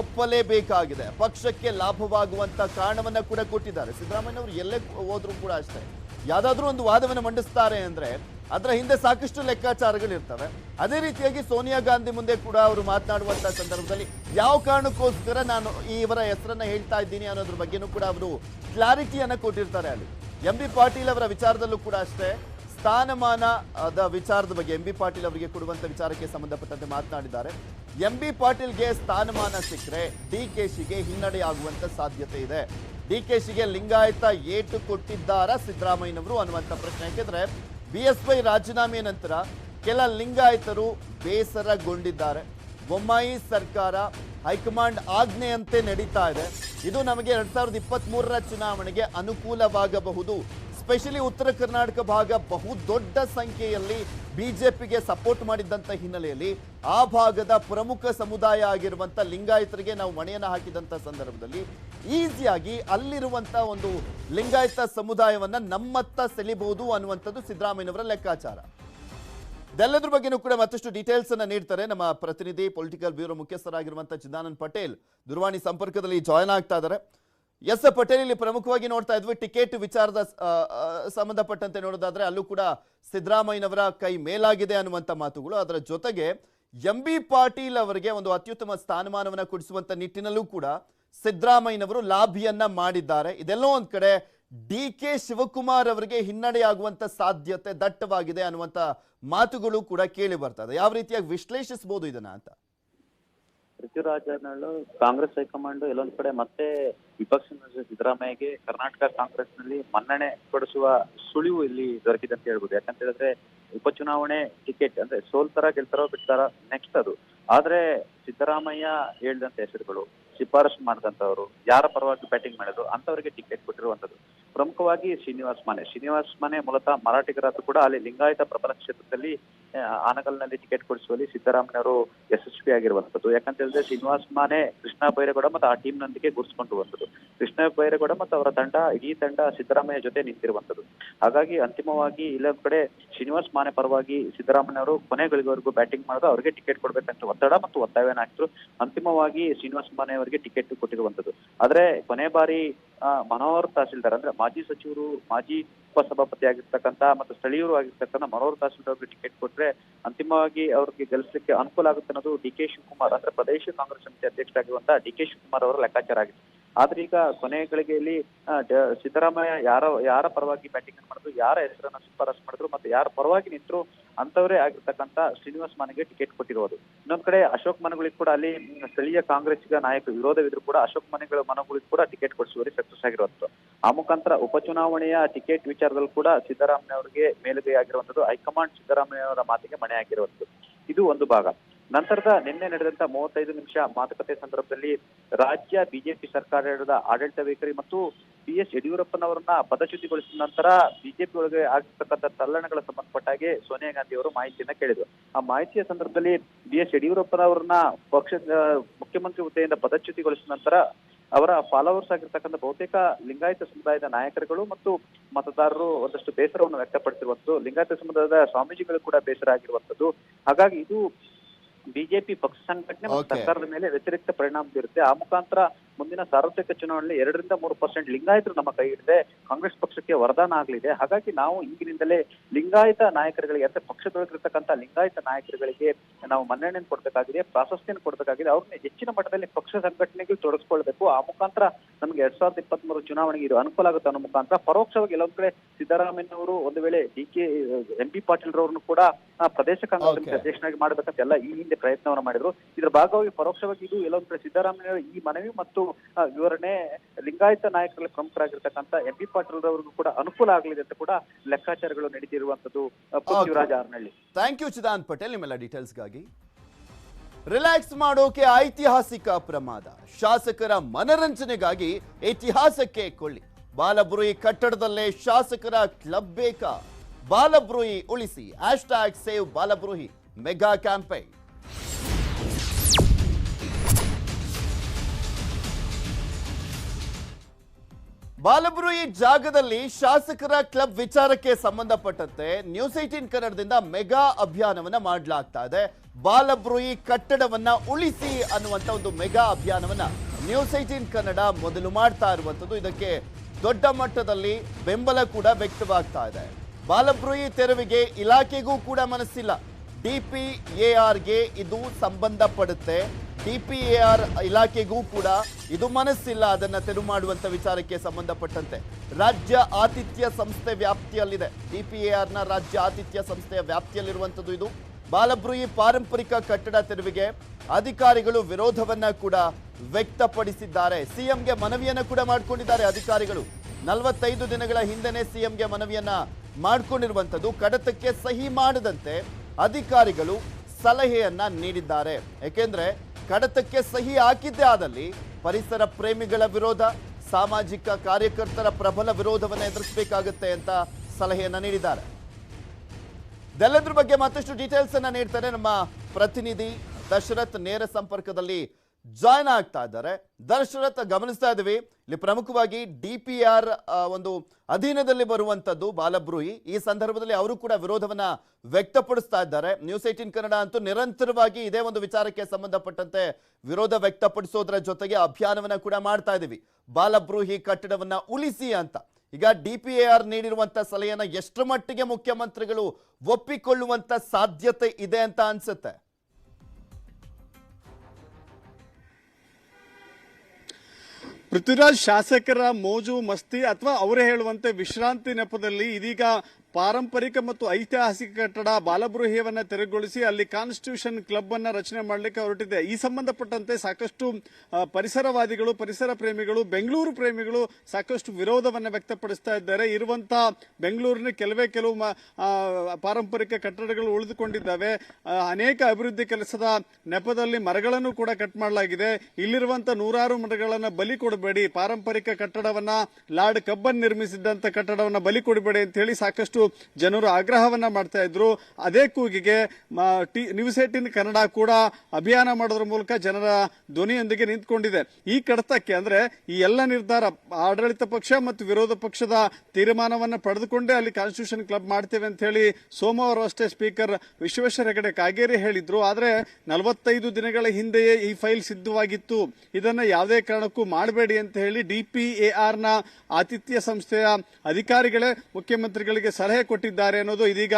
A: ಒಪ್ಪಲೇಬೇಕಾಗಿದೆ. ಪಕ್ಷಕ್ಕೆ ಲಾಭವಾಗುವಂತ ಕಾರಣವನ್ನ ಕೂಡ ಕೊಟ್ಟಿದ್ದಾರೆ. ಸಿದ್ದರಾಮಯ್ಯನವರು ಎಲ್ಲೇ ಹೋದ್ರು ಕೂಡ ಅಷ್ಟೇ. ಯಾವ್ದಾದ್ರೂ ಒಂದು ವಾದವನ್ನು ಮಂಡಿಸ್ತಾರೆ ಅಂದ್ರೆ ಅದರ ಹಿಂದೆ ಸಾಕಷ್ಟು ಲೆಕ್ಕಾಚಾರಗಳಿರ್ತವೆ. ಅದೇ ರೀತಿಯಾಗಿ ಸೋನಿಯಾ ಗಾಂಧಿ ಮುಂದೆ ಕೂಡ ಅವರು ಮಾತನಾಡುವಂತಹ ಸಂದರ್ಭದಲ್ಲಿ ಯಾವ ಕಾರಣಕ್ಕೋಸ್ಕರ ನಾನು ಈ ಇವರ ಹೆಸರನ್ನ ಹೇಳ್ತಾ ಇದ್ದೀನಿ ಅನ್ನೋದ್ರ ಬಗ್ಗೆನೂ ಕೂಡ ಅವರು ಕ್ಲಾರಿಟಿಯನ್ನು ಕೊಟ್ಟಿರ್ತಾರೆ ಅಲ್ಲಿ. ಎಂ ಬಿ ಪಾಟೀಲ್ ಅವರ ವಿಚಾರದಲ್ಲೂ ಕೂಡ ಅಷ್ಟೇ. ಸ್ಥಾನಮಾನ, ಅದ ವಿಚಾರದ ಬಗ್ಗೆ ಎಂ ಬಿ ಪಾಟೀಲ್ ಅವರಿಗೆ ಕೊಡುವಂತ ವಿಚಾರಕ್ಕೆ ಸಂಬಂಧಪಟ್ಟಂತೆ ಮಾತನಾಡಿದ್ದಾರೆ. ಎಂ ಬಿ ಪಾಟೀಲ್ಗೆ ಸ್ಥಾನಮಾನ ಸಿಕ್ಕರೆ ಡಿ ಕೆ ಶಿಗೆ ಹಿನ್ನಡೆ ಸಾಧ್ಯತೆ ಇದೆ. ಡಿ ಕೆ ಶಿಗೆ ಲಿಂಗಾಯತ ಏಟು ಕೊಟ್ಟಿದ್ದಾರಾ ಸಿದ್ದರಾಮಯ್ಯನವರು ಅನ್ನುವಂತ ಪ್ರಶ್ನೆ ಯಾಕೆಂದ್ರೆ ಬಿ ಎಸ್ ವೈ ರಾಜೀನಾಮೆ ನಂತರ ಕೆಲ ಲಿಂಗಾಯತರು ಬೇಸರಗೊಂಡಿದ್ದಾರೆ. ಬೊಮ್ಮಾಯಿ ಸರ್ಕಾರ ಹೈಕಮಾಂಡ್ ಆಜ್ಞೆಯಂತೆ ನಡೀತಾ ಇದೆ. ಇದು ನಮಗೆ ಎರಡ್ ಸಾವಿರದ ಇಪ್ಪತ್ತ್ ಚುನಾವಣೆಗೆ ಅನುಕೂಲವಾಗಬಹುದು ಸ್ಪೆಷಲಿ ಉತ್ತರ ಕರ್ನಾಟಕ ಭಾಗ ಬಹು ದೊಡ್ಡ ಸಂಖ್ಯೆಯಲ್ಲಿ ಬಿಜೆಪಿಗೆ ಸಪೋರ್ಟ್ ಮಾಡಿದ್ದಂಥ ಹಿನ್ನೆಲೆಯಲ್ಲಿ ಆ ಭಾಗದ ಪ್ರಮುಖ ಸಮುದಾಯ ಆಗಿರುವಂಥ ಲಿಂಗಾಯತರಿಗೆ ನಾವು ಮಣೆಯನ್ನು ಹಾಕಿದಂಥ ಸಂದರ್ಭದಲ್ಲಿ ಈಸಿಯಾಗಿ ಅಲ್ಲಿರುವಂಥ ಒಂದು ಲಿಂಗಾಯತ ಸಮುದಾಯವನ್ನ ನಮ್ಮತ್ತ ಸೆಳಿಬಹುದು ಅನ್ನುವಂಥದ್ದು ಸಿದ್ದರಾಮಯ್ಯನವರ ಲೆಕ್ಕಾಚಾರ. ಇದೆಲ್ಲದ್ರ ಬಗ್ಗೆನೂ ಕೂಡ ಮತ್ತಷ್ಟು ಡೀಟೇಲ್ಸ್ ಅನ್ನ ನೀಡ್ತಾರೆ ನಮ್ಮ ಪ್ರತಿನಿಧಿ ಪೊಲಿಟಿಕಲ್ ಬ್ಯೂರೋ ಮುಖ್ಯಸ್ಥರಾಗಿರುವಂತಹ ಚಿದಾನಂದ್ ಪಟೇಲ್. ದೂರವಾಣಿ ಸಂಪರ್ಕದಲ್ಲಿ ಜಾಯ್ನ್ ಆಗ್ತಾ ಇದ್ದಾರೆ. ಎಸ್ ಪಟೇಲ್ ಇಲ್ಲಿ ಪ್ರಮುಖವಾಗಿ ನೋಡ್ತಾ ಇದ್ವಿ. ಟಿಕೆಟ್ ವಿಚಾರದ ಸಂಬಂಧಪಟ್ಟಂತೆ ನೋಡೋದಾದ್ರೆ ಅಲ್ಲೂ ಕೂಡ ಸಿದ್ದರಾಮಯ್ಯನವರ ಕೈ ಮೇಲಾಗಿದೆ ಅನ್ನುವಂಥ ಮಾತುಗಳು. ಅದರ ಜೊತೆಗೆ ಎಂ ಬಿ ಪಾಟೀಲ್ ಅವರಿಗೆ ಒಂದು ಅತ್ಯುತ್ತಮ ಸ್ಥಾನಮಾನವನ್ನ ಕೊಡಿಸುವಂತ ನಿಟ್ಟಿನಲ್ಲೂ ಕೂಡ ಸಿದ್ದರಾಮಯ್ಯನವರು ಲಾಭಿಯನ್ನ ಮಾಡಿದ್ದಾರೆ. ಇದೆಲ್ಲೋ ಒಂದ್ ಕಡೆ ಡಿ ಕೆ ಶಿವಕುಮಾರ್ ಅವರಿಗೆ ಹಿನ್ನಡೆಯಾಗುವಂತ ಸಾಧ್ಯತೆ ದಟ್ಟವಾಗಿದೆ ಅನ್ನುವಂತ ಮಾತುಗಳು ಕೂಡ ಕೇಳಿ ಬರ್ತದೆ ಯಾವ ರೀತಿಯಾಗಿ ವಿಶ್ಲೇಷಿಸಬಹುದು ಇದನ್ನ ಅಂತ?
C: ಪೃಥ್ವಿರಾಜ್ ಅರನಾಳು ಕಾಂಗ್ರೆಸ್ ಹೈಕಮಾಂಡ್ ಎಲ್ಲೊಂದ್ ಕಡೆ ಮತ್ತೆ ವಿಪಕ್ಷ ಸಿದ್ದರಾಮಯ್ಯಗೆ ಕರ್ನಾಟಕ ಕಾಂಗ್ರೆಸ್ನಲ್ಲಿ ಮನ್ನಣೆ ಪಡಿಸುವ ಸುಳಿವು ಇಲ್ಲಿ ದೊರಕಿದೆ ಅಂತ ಹೇಳ್ಬೋದು. ಯಾಕಂತ ಹೇಳಿದ್ರೆ ಉಪಚುನಾವಣೆ ಟಿಕೆಟ್ ಅಂದ್ರೆ ಸೋಲ್ತಾರ ಗೆಲ್ತಾರೋ ಬಿಡ್ತಾರ ನೆಕ್ಸ್ಟ್ ಅದು. ಆದ್ರೆ ಸಿದ್ದರಾಮಯ್ಯ ಹೇಳಿದಂತ ಹೆಸರುಗಳು, ಶಿಫಾರಸು ಮಾಡಿದಂತವ್ರು, ಯಾರ ಪರವಾಗಿ ಬ್ಯಾಟಿಂಗ್ ಮಾಡಿದ್ರು ಅಂತವರಿಗೆ ಟಿಕೆಟ್ ಕೊಟ್ಟಿರುವಂತದ್ದು ಪ್ರಮುಖವಾಗಿ ಶ್ರೀನಿವಾಸ್ ಮನೆ. ಶ್ರೀನಿವಾಸ್ ಮನೆ ಮೂಲತಃ ಮರಾಠಿಗರಾದ್ರು ಕೂಡ ಅಲ್ಲಿ ಲಿಂಗಾಯತ ಪ್ರಬಲ ಕ್ಷೇತ್ರದಲ್ಲಿ ಆನಗಲ್ನಲ್ಲಿ ಟಿಕೆಟ್ ಕೊಡಿಸುವಲ್ಲಿ ಸಿದ್ದರಾಮಯ್ಯವರು ಯಾಕಂತ ಹೇಳಿದ್ರೆ ಶ್ರೀನಿವಾಸ್ ಮಾನೆ, ಕೃಷ್ಣ ಬೈರೇಗೌಡ ಮತ್ತು ಆ ಟೀಮ್ ನೊಂದಿಗೆ ಗುರುಸ್ಕೊಂಡಿರುವಂತದ್ದು ಕೃಷ್ಣ ಬೈರೇಗೌಡ ಮತ್ತು ಅವರ ತಂಡ, ಇಡೀ ತಂಡ ಸಿದ್ದರಾಮಯ್ಯ ಜೊತೆ ನಿಂತಿರುವಂತದ್ದು ಹಾಗಾಗಿ ಅಂತಿಮವಾಗಿ ಇಲ್ಲೊಂದ್ ಕಡೆ ಶ್ರೀನಿವಾಸ್ ಮಾನೆ ಪರವಾಗಿ ಸಿದ್ದರಾಮಯ್ಯವರು ಕೊನೆಗಳಿವರೆಗೂ ಬ್ಯಾಟಿಂಗ್ ಮಾಡೋದು ಅವರಿಗೆ ಟಿಕೆಟ್ ಕೊಡ್ಬೇಕಂತ ಒತ್ತಡ ಮತ್ತು ಒತ್ತಾಯವನ್ನ ಅಂತಿಮವಾಗಿ ಶ್ರೀನಿವಾಸ್ ಮಾನೆ ಅವರಿಗೆ ಟಿಕೆಟ್ ಕೊಟ್ಟಿರುವಂತದ್ದು ಆದ್ರೆ ಕೊನೆ ಬಾರಿ ಮನೋಹರ್ ತಹಸೀಲ್ದಾರ್ ಅಂದ್ರೆ ಮಾಜಿ ಸಚಿವರು, ಮಾಜಿ ಉಪಸಭಾಪತಿ ಆಗಿರ್ತಕ್ಕಂತ ಮತ್ತು ಸ್ಥಳೀಯರು ಆಗಿರ್ತಕ್ಕಂಥ ಮನೋಹರ್ ತಹಸೀಲ್ದಾರ್ ಅವರಿಗೆ ಟಿಕೆಟ್ ಕೊಟ್ರೆ ಅಂತಿಮವಾಗಿ ಅವ್ರಿಗೆ ಗೆಲ್ಲಿಸಲಿಕ್ಕೆ ಅನುಕೂಲ ಆಗುತ್ತೆ ಅನ್ನೋದು ಡಿ ಕೆ ಶಿವಕುಮಾರ್ ಅಂದ್ರೆ ಪ್ರದೇಶ ಕಾಂಗ್ರೆಸ್ ಸಮಿತಿ ಅಧ್ಯಕ್ಷರಾಗಿರುವಂತಹ ಡಿ ಕೆ ಶಿವಕುಮಾರ್ ಅವರ ಲೆಕ್ಕಾಚಾರ ಆಗಿದೆ. ಆದ್ರೆ ಈಗ ಕೊನೆ ಗಳಿಗೆಯಲ್ಲಿ ಸಿದ್ದರಾಮಯ್ಯ ಯಾರ ಯಾರ ಪರವಾಗಿ ಬ್ಯಾಟಿಂಗ್ ಮಾಡಿದ್ರು, ಯಾರ ಹೆಸರನ್ನ ಶಿಫಾರಸು ಮಾಡಿದ್ರು ಮತ್ತೆ ಯಾರ ಪರವಾಗಿ ನಿಂತರು ಅಂತವರೇ ಆಗಿರ್ತಕ್ಕಂಥ ಶ್ರೀನಿವಾಸ್ ಮನೆಗೆ ಟಿಕೆಟ್ ಕೊಟ್ಟಿರೋದು. ಇನ್ನೊಂದ್ ಕಡೆ ಅಶೋಕ್ ಮನೆಗಳಿಗೆ ಕೂಡ ಅಲ್ಲಿ ಸ್ಥಳೀಯ ಸ್ಥಳೀಯ ಕಾಂಗ್ರೆಸ್ಸಿಗ ನಾಯಕ ವಿರೋಧವಿದ್ರು ಕೂಡ ಅಶೋಕ್ ಮನೆಗಳ ಮನಗಳಿಗೆ ಕೂಡ ಟಿಕೆಟ್ ಕೊಡಿಸುವಲ್ಲಿ ಸಕ್ಸಸ್ ಆಗಿರುವಂತದ್ದು ಆ ಮುಖಾಂತರ ಉಪಚುನಾವಣೆಯ ಟಿಕೆಟ್ ವಿಚಾರದಲ್ಲಿ ಕೂಡ ಸಿದ್ದರಾಮಯ್ಯ ಅವರಿಗೆ ಮೇಲುಗೈ ಆಗಿರುವಂತದ್ದು ಹೈಕಮಾಂಡ್ ಸಿದ್ದರಾಮಯ್ಯ ಅವರ ಮಾತಿಗೆ ಮಣೆ ಆಗಿರುವಂತದ್ದು ಇದು ಒಂದು ಭಾಗ. ನಂತರದ ನಿನ್ನೆ ನಡೆದಂತ ಮೂವತ್ತೈದು ನಿಮಿಷ ಮಾತುಕತೆ ಸಂದರ್ಭದಲ್ಲಿ ರಾಜ್ಯ ಬಿಜೆಪಿ ಸರ್ಕಾರದ ಆಡಳಿತ ವೈಖರಿ ಮತ್ತು ಬಿ ಎಸ್ ಯಡಿಯೂರಪ್ಪನವರನ್ನ ಪದಚ್ಯುತಿಗೊಳಿಸಿದ ನಂತರ ಬಿಜೆಪಿ ಒಳಗೆ ಆಗಿರ್ತಕ್ಕಂಥ ತಲ್ಲಣಗಳ ಸಂಬಂಧಪಟ್ಟಾಗಿ ಸೋನಿಯಾ ಗಾಂಧಿ ಅವರು ಮಾಹಿತಿಯನ್ನ ಕೇಳಿದ್ರು. ಆ ಮಾಹಿತಿಯ ಸಂದರ್ಭದಲ್ಲಿ ಬಿ ಎಸ್ ಯಡಿಯೂರಪ್ಪನವರನ್ನ ಪಕ್ಷದ ಮುಖ್ಯಮಂತ್ರಿ ಹುದ್ದೆಯಿಂದ ಪದಚ್ಯುತಿಗೊಳಿಸಿದ ನಂತರ ಅವರ ಫಾಲೋವರ್ಸ್ ಆಗಿರ್ತಕ್ಕಂಥ ಬಹುತೇಕ ಲಿಂಗಾಯತ ಸಮುದಾಯದ ನಾಯಕರುಗಳು ಮತ್ತು ಮತದಾರರು ಒಂದಷ್ಟು ಬೇಸರವನ್ನು ವ್ಯಕ್ತಪಡಿಸಿರುವಂತದ್ದು ಲಿಂಗಾಯತ ಸಮುದಾಯದ ಸ್ವಾಮೀಜಿಗಳು ಕೂಡ ಬೇಸರ ಆಗಿರುವಂತದ್ದು ಹಾಗಾಗಿ ಇದು ಬಿಜೆಪಿ ಪಕ್ಷ ಸಂಘಟನೆ ಮತ್ತು ಸರ್ಕಾರದ ಮೇಲೆ ವ್ಯತಿರಿಕ್ತ ಪರಿಣಾಮ ಬೀರುತ್ತೆ. ಆ ಮುಖಾಂತರ ಮುಂದಿನ ಸಾರ್ವತ್ರಿಕ ಚುನಾವಣೆಯಲ್ಲಿ ಎರಡರಿಂದ ಮೂರು ಪರ್ಸೆಂಟ್ ಲಿಂಗಾಯತರು ನಮ್ಮ ಕೈ ಹಿಡಿದೆ. ಕಾಂಗ್ರೆಸ್ ಪಕ್ಷಕ್ಕೆ ವರದಾನ ಆಗಲಿದೆ. ಹಾಗಾಗಿ ನಾವು ಈಗಿನಿಂದಲೇ ಲಿಂಗಾಯತ ನಾಯಕರುಗಳಿಗೆ ಅಂದ್ರೆ ಪಕ್ಷದೊಳಗಿರ್ತಕ್ಕಂಥ ಲಿಂಗಾಯತ ನಾಯಕರುಗಳಿಗೆ ನಾವು ಮನ್ನಣೆಯನ್ನು ಕೊಡಬೇಕಾಗಿದೆ ಪ್ರಾಶಸ್ತ್ಯನ ಕೊಡಬೇಕಾಗಿದೆ. ಅವ್ರನ್ನ ಹೆಚ್ಚಿನ ಮಟ್ಟದಲ್ಲಿ ಪಕ್ಷ ಸಂಘಟನೆಗೆ ತೊಡಗಿಸ್ಕೊಳ್ಬೇಕು. ಆ ಮುಖಾಂತರ ನಮ್ಗೆ ಎರಡ್ ಸಾವಿರದ ಇಪ್ಪತ್ತ್ ಮೂರು ಚುನಾವಣೆಗೆ ಇದು ಅನುಕೂಲ ಆಗುತ್ತೆ ಅನ್ನೋ ಮುಖಾಂತರ ಪರೋಕ್ಷವಾಗಿ ಎಲ್ಲೊಂದ್ ಕಡೆ ಸಿದ್ದರಾಮಯ್ಯನವರು ಒಂದು ವೇಳೆ D K M P Patil ರವರನ್ನು ಕೂಡ ಪ್ರದೇಶ ಕಾಂಗ್ರೆಸ್ ಸಮಿತಿ ಅಧ್ಯಕ್ಷನಾಗಿ ಮಾಡ್ಬೇಕಂತೆಲ್ಲ ಈ ಹಿಂದೆ ಪ್ರಯತ್ನವನ್ನ ಮಾಡಿದ್ರು. ಇದರ ಭಾಗವಾಗಿ ಪರೋಕ್ಷವಾಗಿ ಇದು ಎಲ್ಲೊಂದ್ ಕಡೆ ಸಿದ್ದರಾಮಯ್ಯ ಈ ಮನವಿ ಮತ್ತು ವಿವರಣೆ ಲಿಂಗಾಯತ ನಾಯಕರಲ್ಲಿ ಪ್ರಮುಖರಾಗಿರ್ತಕ್ಕಂಥ ಎಂ ಪಿ ಪಾಟೀಲ್ ರವರಿಗೂ ಕೂಡ ಅನುಕೂಲ ಆಗಲಿದೆ ಅಂತ ಕೂಡ ಲೆಕ್ಕಾಚಾರಗಳು ನಡೆದಿರುವಂತದ್ದು ಪೃಥ್ವಿರಾಜ್ ಆರ್ನಳ್ಳಿ.
A: ಥ್ಯಾಂಕ್ ಯು ಚಿದಾನ್ ಪಟೇಲ್ ನಿಮ್ಮೆಲ್ಲ ಡೀಟೇಲ್ಸ್ಗಾಗಿ ರಿಲ್ಯಾಕ್ಸ್ ಮಾಡೋಕೆ ಐತಿಹಾಸಿಕ ಪ್ರಮಾದ. ಶಾಸಕರ ಮನರಂಜನೆಗಾಗಿ ಇತಿಹಾಸಕ್ಕೆ ಕೊಳ್ಳಿ. ಬಾಲಬ್ರೂಯಿ ಕಟ್ಟಡದಲ್ಲೇ ಶಾಸಕರ ಕ್ಲಬ್ ಬೇಕಾ? ಬಾಲಬ್ರೂಯಿ ಉಳಿಸಿ. Hash tag save Balabrooie. Mega campaign Balabrooie ಜಾಗದಲ್ಲಿ ಶಾಸಕರ ಕ್ಲಬ್ ವಿಚಾರಕ್ಕೆ ಸಂಬಂಧಪಟ್ಟಂತೆ ನ್ಯೂಸ್ ಏಟೀನ್ ಕನ್ನಡದಿಂದ ಮೆಗಾ ಅಭಿಯಾನವನ್ನ ಮಾಡಲಾಗ್ತಾ ಇದೆ. ಬಾಲಬ್ರುಯಿ ಕಟ್ಟಡವನ್ನ ಉಳಿಸಿ ಅನ್ನುವಂತ ಒಂದು ಮೆಗಾ ಅಭಿಯಾನವನ್ನ ನ್ಯೂಸ್ ಏಟೀನ್ ಕನ್ನಡ ಮೊದಲು ಮಾಡ್ತಾ ಇರುವಂತದ್ದು ಇದಕ್ಕೆ ದೊಡ್ಡ ಮಟ್ಟದಲ್ಲಿ ಬೆಂಬಲ ಕೂಡ ವ್ಯಕ್ತವಾಗ್ತಾ ಇದೆ. ಬಾಲಬ್ರುಯಿ ತೆರವಿಗೆ ಇಲಾಖೆಗೂ ಕೂಡ ಮನಸ್ಸಿಲ್ಲ. ಡಿಪಿಎಆರ್ಗೆ ಇದು ಸಂಬಂಧಪಡುತ್ತೆ. ಡಿಪಿಎಆರ್ ಇಲಾಖೆಗೂ ಕೂಡ ಇದು ಮನಸ್ಸಿಲ್ಲ ಅದನ್ನ ತೆರವು ಮಾಡುವಂತ ವಿಚಾರಕ್ಕೆ ಸಂಬಂಧಪಟ್ಟಂತೆ. ರಾಜ್ಯ ಆತಿಥ್ಯ ಸಂಸ್ಥೆ ವ್ಯಾಪ್ತಿಯಲ್ಲಿದೆ. ಡಿಪಿಎಆರ್ನ ರಾಜ್ಯ ಆತಿಥ್ಯ ಸಂಸ್ಥೆಯ ವ್ಯಾಪ್ತಿಯಲ್ಲಿರುವಂಥದ್ದು ಇದು. ಬಾಲಬ್ರುಯಿ ಪಾರಂಪರಿಕ ಕಟ್ಟಡ ತೆರವಿಗೆ ಅಧಿಕಾರಿಗಳು ವಿರೋಧವನ್ನ ಕೂಡ ವ್ಯಕ್ತಪಡಿಸಿದ್ದಾರೆ. ಸಿಎಂಗೆ ಮನವಿಯನ್ನ ಕೂಡ ಮಾಡಿಕೊಂಡಿದ್ದಾರೆ ಅಧಿಕಾರಿಗಳು. ನಲವತ್ತೈದು ದಿನಗಳ ಹಿಂದೆನೆ ಸಿಎಂಗೆ ಮನವಿಯನ್ನ ಮಾಡಿಕೊಂಡಿರುವಂಥದ್ದು ಕಡತಕ್ಕೆ ಸಹಿ ಮಾಡದಂತೆ ಅಧಿಕಾರಿಗಳು ಸಲಹೆಯನ್ನ ನೀಡಿದ್ದಾರೆ. ಯಾಕೆಂದ್ರೆ ಕಡತಕ್ಕೆ ಸಹಿ ಹಾಕಿದ್ದೇ ಆದಲ್ಲಿ ಪರಿಸರ ಪ್ರೇಮಿಗಳ ವಿರೋಧ, ಸಾಮಾಜಿಕ ಕಾರ್ಯಕರ್ತರ ಪ್ರಬಲ ವಿರೋಧವನ್ನು ಎದುರಿಸಬೇಕಾಗುತ್ತೆ ಅಂತ ಸಲಹೆಯನ್ನು ನೀಡಿದ್ದಾರೆ. ಇದೆಲ್ಲದ್ರ ಬಗ್ಗೆ ಮತ್ತಷ್ಟು ಡೀಟೇಲ್ಸ್ ಅನ್ನ ನೀಡ್ತಾರೆ ನಮ್ಮ ಪ್ರತಿನಿಧಿ ದಶರಥ್ ನೇರ ಸಂಪರ್ಕದಲ್ಲಿ ಜಾಯ್ನ್ ಆಗ್ತಾ ಇದ್ದಾರೆ. ದರ್ಶರಥ ಗಮನಿಸ್ತಾ ಇದ್ದೀವಿ. ಇಲ್ಲಿ ಪ್ರಮುಖವಾಗಿ ಡಿ ಪಿ ಆರ್ ಒಂದು ಅಧೀನದಲ್ಲಿ ಬರುವಂತದ್ದು ಬಾಲಬ್ರೂಹಿ. ಈ ಸಂದರ್ಭದಲ್ಲಿ ಅವರು ಕೂಡ ವಿರೋಧವನ್ನ ವ್ಯಕ್ತಪಡಿಸ್ತಾ ಇದ್ದಾರೆ. ನ್ಯೂಸ್ ಏಟೀನ್ ಕನ್ನಡ ಅಂತೂ ನಿರಂತರವಾಗಿ ಇದೇ ಒಂದು ವಿಚಾರಕ್ಕೆ ಸಂಬಂಧಪಟ್ಟಂತೆ ವಿರೋಧ ವ್ಯಕ್ತಪಡಿಸೋದ್ರ ಜೊತೆಗೆ ಅಭಿಯಾನವನ್ನ ಕೂಡ ಮಾಡ್ತಾ ಇದ್ದೀವಿ. ಬಾಲಬ್ರೂಹಿ ಕಟ್ಟಡವನ್ನ ಉಳಿಸಿ ಅಂತ. ಈಗ ಡಿ ಪಿ ಆರ್ ನೀಡಿರುವಂತ ಸಲಹೆಯನ್ನ ಎಷ್ಟು ಮಟ್ಟಿಗೆ ಮುಖ್ಯಮಂತ್ರಿಗಳು ಒಪ್ಪಿಕೊಳ್ಳುವಂತ ಸಾಧ್ಯತೆ ಇದೆ ಅಂತ ಅನ್ಸುತ್ತೆ?
E: ಪೃಥ್ವಿರಾಜ್ ಶಾಸಕರ ಮೋಜು ಮಸ್ತಿ ಅಥವಾ ಅವರೇ ಹೇಳುವಂತೆ ವಿಶ್ರಾಂತಿ ನೆಪದಲ್ಲಿ ಇದೀಗ ಪಾರಂಪರಿಕ ಮತ್ತು ಐತಿಹಾಸಿಕ ಕಟ್ಟಡ ಬಾಲಗೃಹವನ್ನ ತೆರವುಗೊಳಿಸಿ ಅಲ್ಲಿ ಕಾನ್ಸ್ಟಿಟ್ಯೂಷನ್ ಕ್ಲಬ್ ಅನ್ನ ರಚನೆ ಮಾಡಲಿಕ್ಕೆ ಹೊರಟಿದೆ. ಈ ಸಂಬಂಧಪಟ್ಟಂತೆ ಸಾಕಷ್ಟು ಪರಿಸರವಾದಿಗಳು, ಪರಿಸರ ಪ್ರೇಮಿಗಳು, ಬೆಂಗಳೂರು ಪ್ರೇಮಿಗಳು ಸಾಕಷ್ಟು ವಿರೋಧವನ್ನು ವ್ಯಕ್ತಪಡಿಸ್ತಾ ಇದ್ದಾರೆ. ಇರುವಂತಹ ಬೆಂಗಳೂರಿನ ಕೆಲವೇ ಕೆಲವು ಪಾರಂಪರಿಕ ಕಟ್ಟಡಗಳು ಉಳಿದುಕೊಂಡಿದ್ದಾವೆ. ಅನೇಕ ಅಭಿವೃದ್ಧಿ ಕೆಲಸದ ನೆಪದಲ್ಲಿ ಮರಗಳನ್ನು ಕೂಡ ಕಟ್ ಮಾಡಲಾಗಿದೆ. ಇಲ್ಲಿರುವಂತಹ ನೂರಾರು ಮರಗಳನ್ನು ಬಲಿ ಕೊಡಬೇಡಿ. ಪಾರಂಪರಿಕ ಕಟ್ಟಡವನ್ನ ಲಾರ್ಡ್ ಕಬ್ಬನ್ ನಿರ್ಮಿಸಿದ್ದಂತ ಕಟ್ಟಡವನ್ನ ಬಲಿ ಕೊಡಬೇಡಿ ಅಂತ ಹೇಳಿ ಸಾಕಷ್ಟು ಜನರು ಆಗ್ರಹವನ್ನ ಮಾಡ್ತಾ ಇದ್ರು. ಅದೇ ಕೂಗಿಗೆ ನ್ಯೂಸ್ ಏಟಿನ್ ಕನ್ನಡ ಕೂಡ ಅಭಿಯಾನ ಮಾಡೋದ್ರ ಮೂಲಕ ಜನರ ಧ್ವನಿಯೊಂದಿಗೆ ನಿಂತ್ಕೊಂಡಿದೆ. ಈ ಕಡತಕ್ಕೆ ಅಂದ್ರೆ ಈ ಎಲ್ಲ ನಿರ್ಧಾರ ಆಡಳಿತ ಪಕ್ಷ ಮತ್ತು ವಿರೋಧ ಪಕ್ಷದ ತೀರ್ಮಾನವನ್ನ ಪಡೆದುಕೊಂಡೇ ಅಲ್ಲಿ ಕಾನ್ಸ್ಟಿಟ್ಯೂಷನ್ ಕ್ಲಬ್ ಮಾಡ್ತೇವೆ ಅಂತ ಹೇಳಿ ಸೋಮವಾರ ಅಷ್ಟೇ ಸ್ಪೀಕರ್ ವಿಶ್ವೇಶ್ವರ ಹೆಗಡೆ ಕಾಗೇರಿ ಹೇಳಿದ್ರು. ಆದ್ರೆ ನಲವತ್ತೈದು ದಿನಗಳ ಹಿಂದೆಯೇ ಈ ಫೈಲ್ ಸಿದ್ಧವಾಗಿತ್ತು. ಇದನ್ನ ಯಾವುದೇ ಕಾರಣಕ್ಕೂ ಮಾಡಬೇಡಿ ಅಂತ ಹೇಳಿ ಡಿಪಿಎಆರ್ನ ಆತಿಥ್ಯ ಸಂಸ್ಥೆಯ ಅಧಿಕಾರಿಗಳೇ ಮುಖ್ಯಮಂತ್ರಿಗಳಿಗೆ ಸಲಹೆ ಕೊಟ್ಟಿದ್ದಾರೆ ಅನ್ನೋದು ಇದೀಗ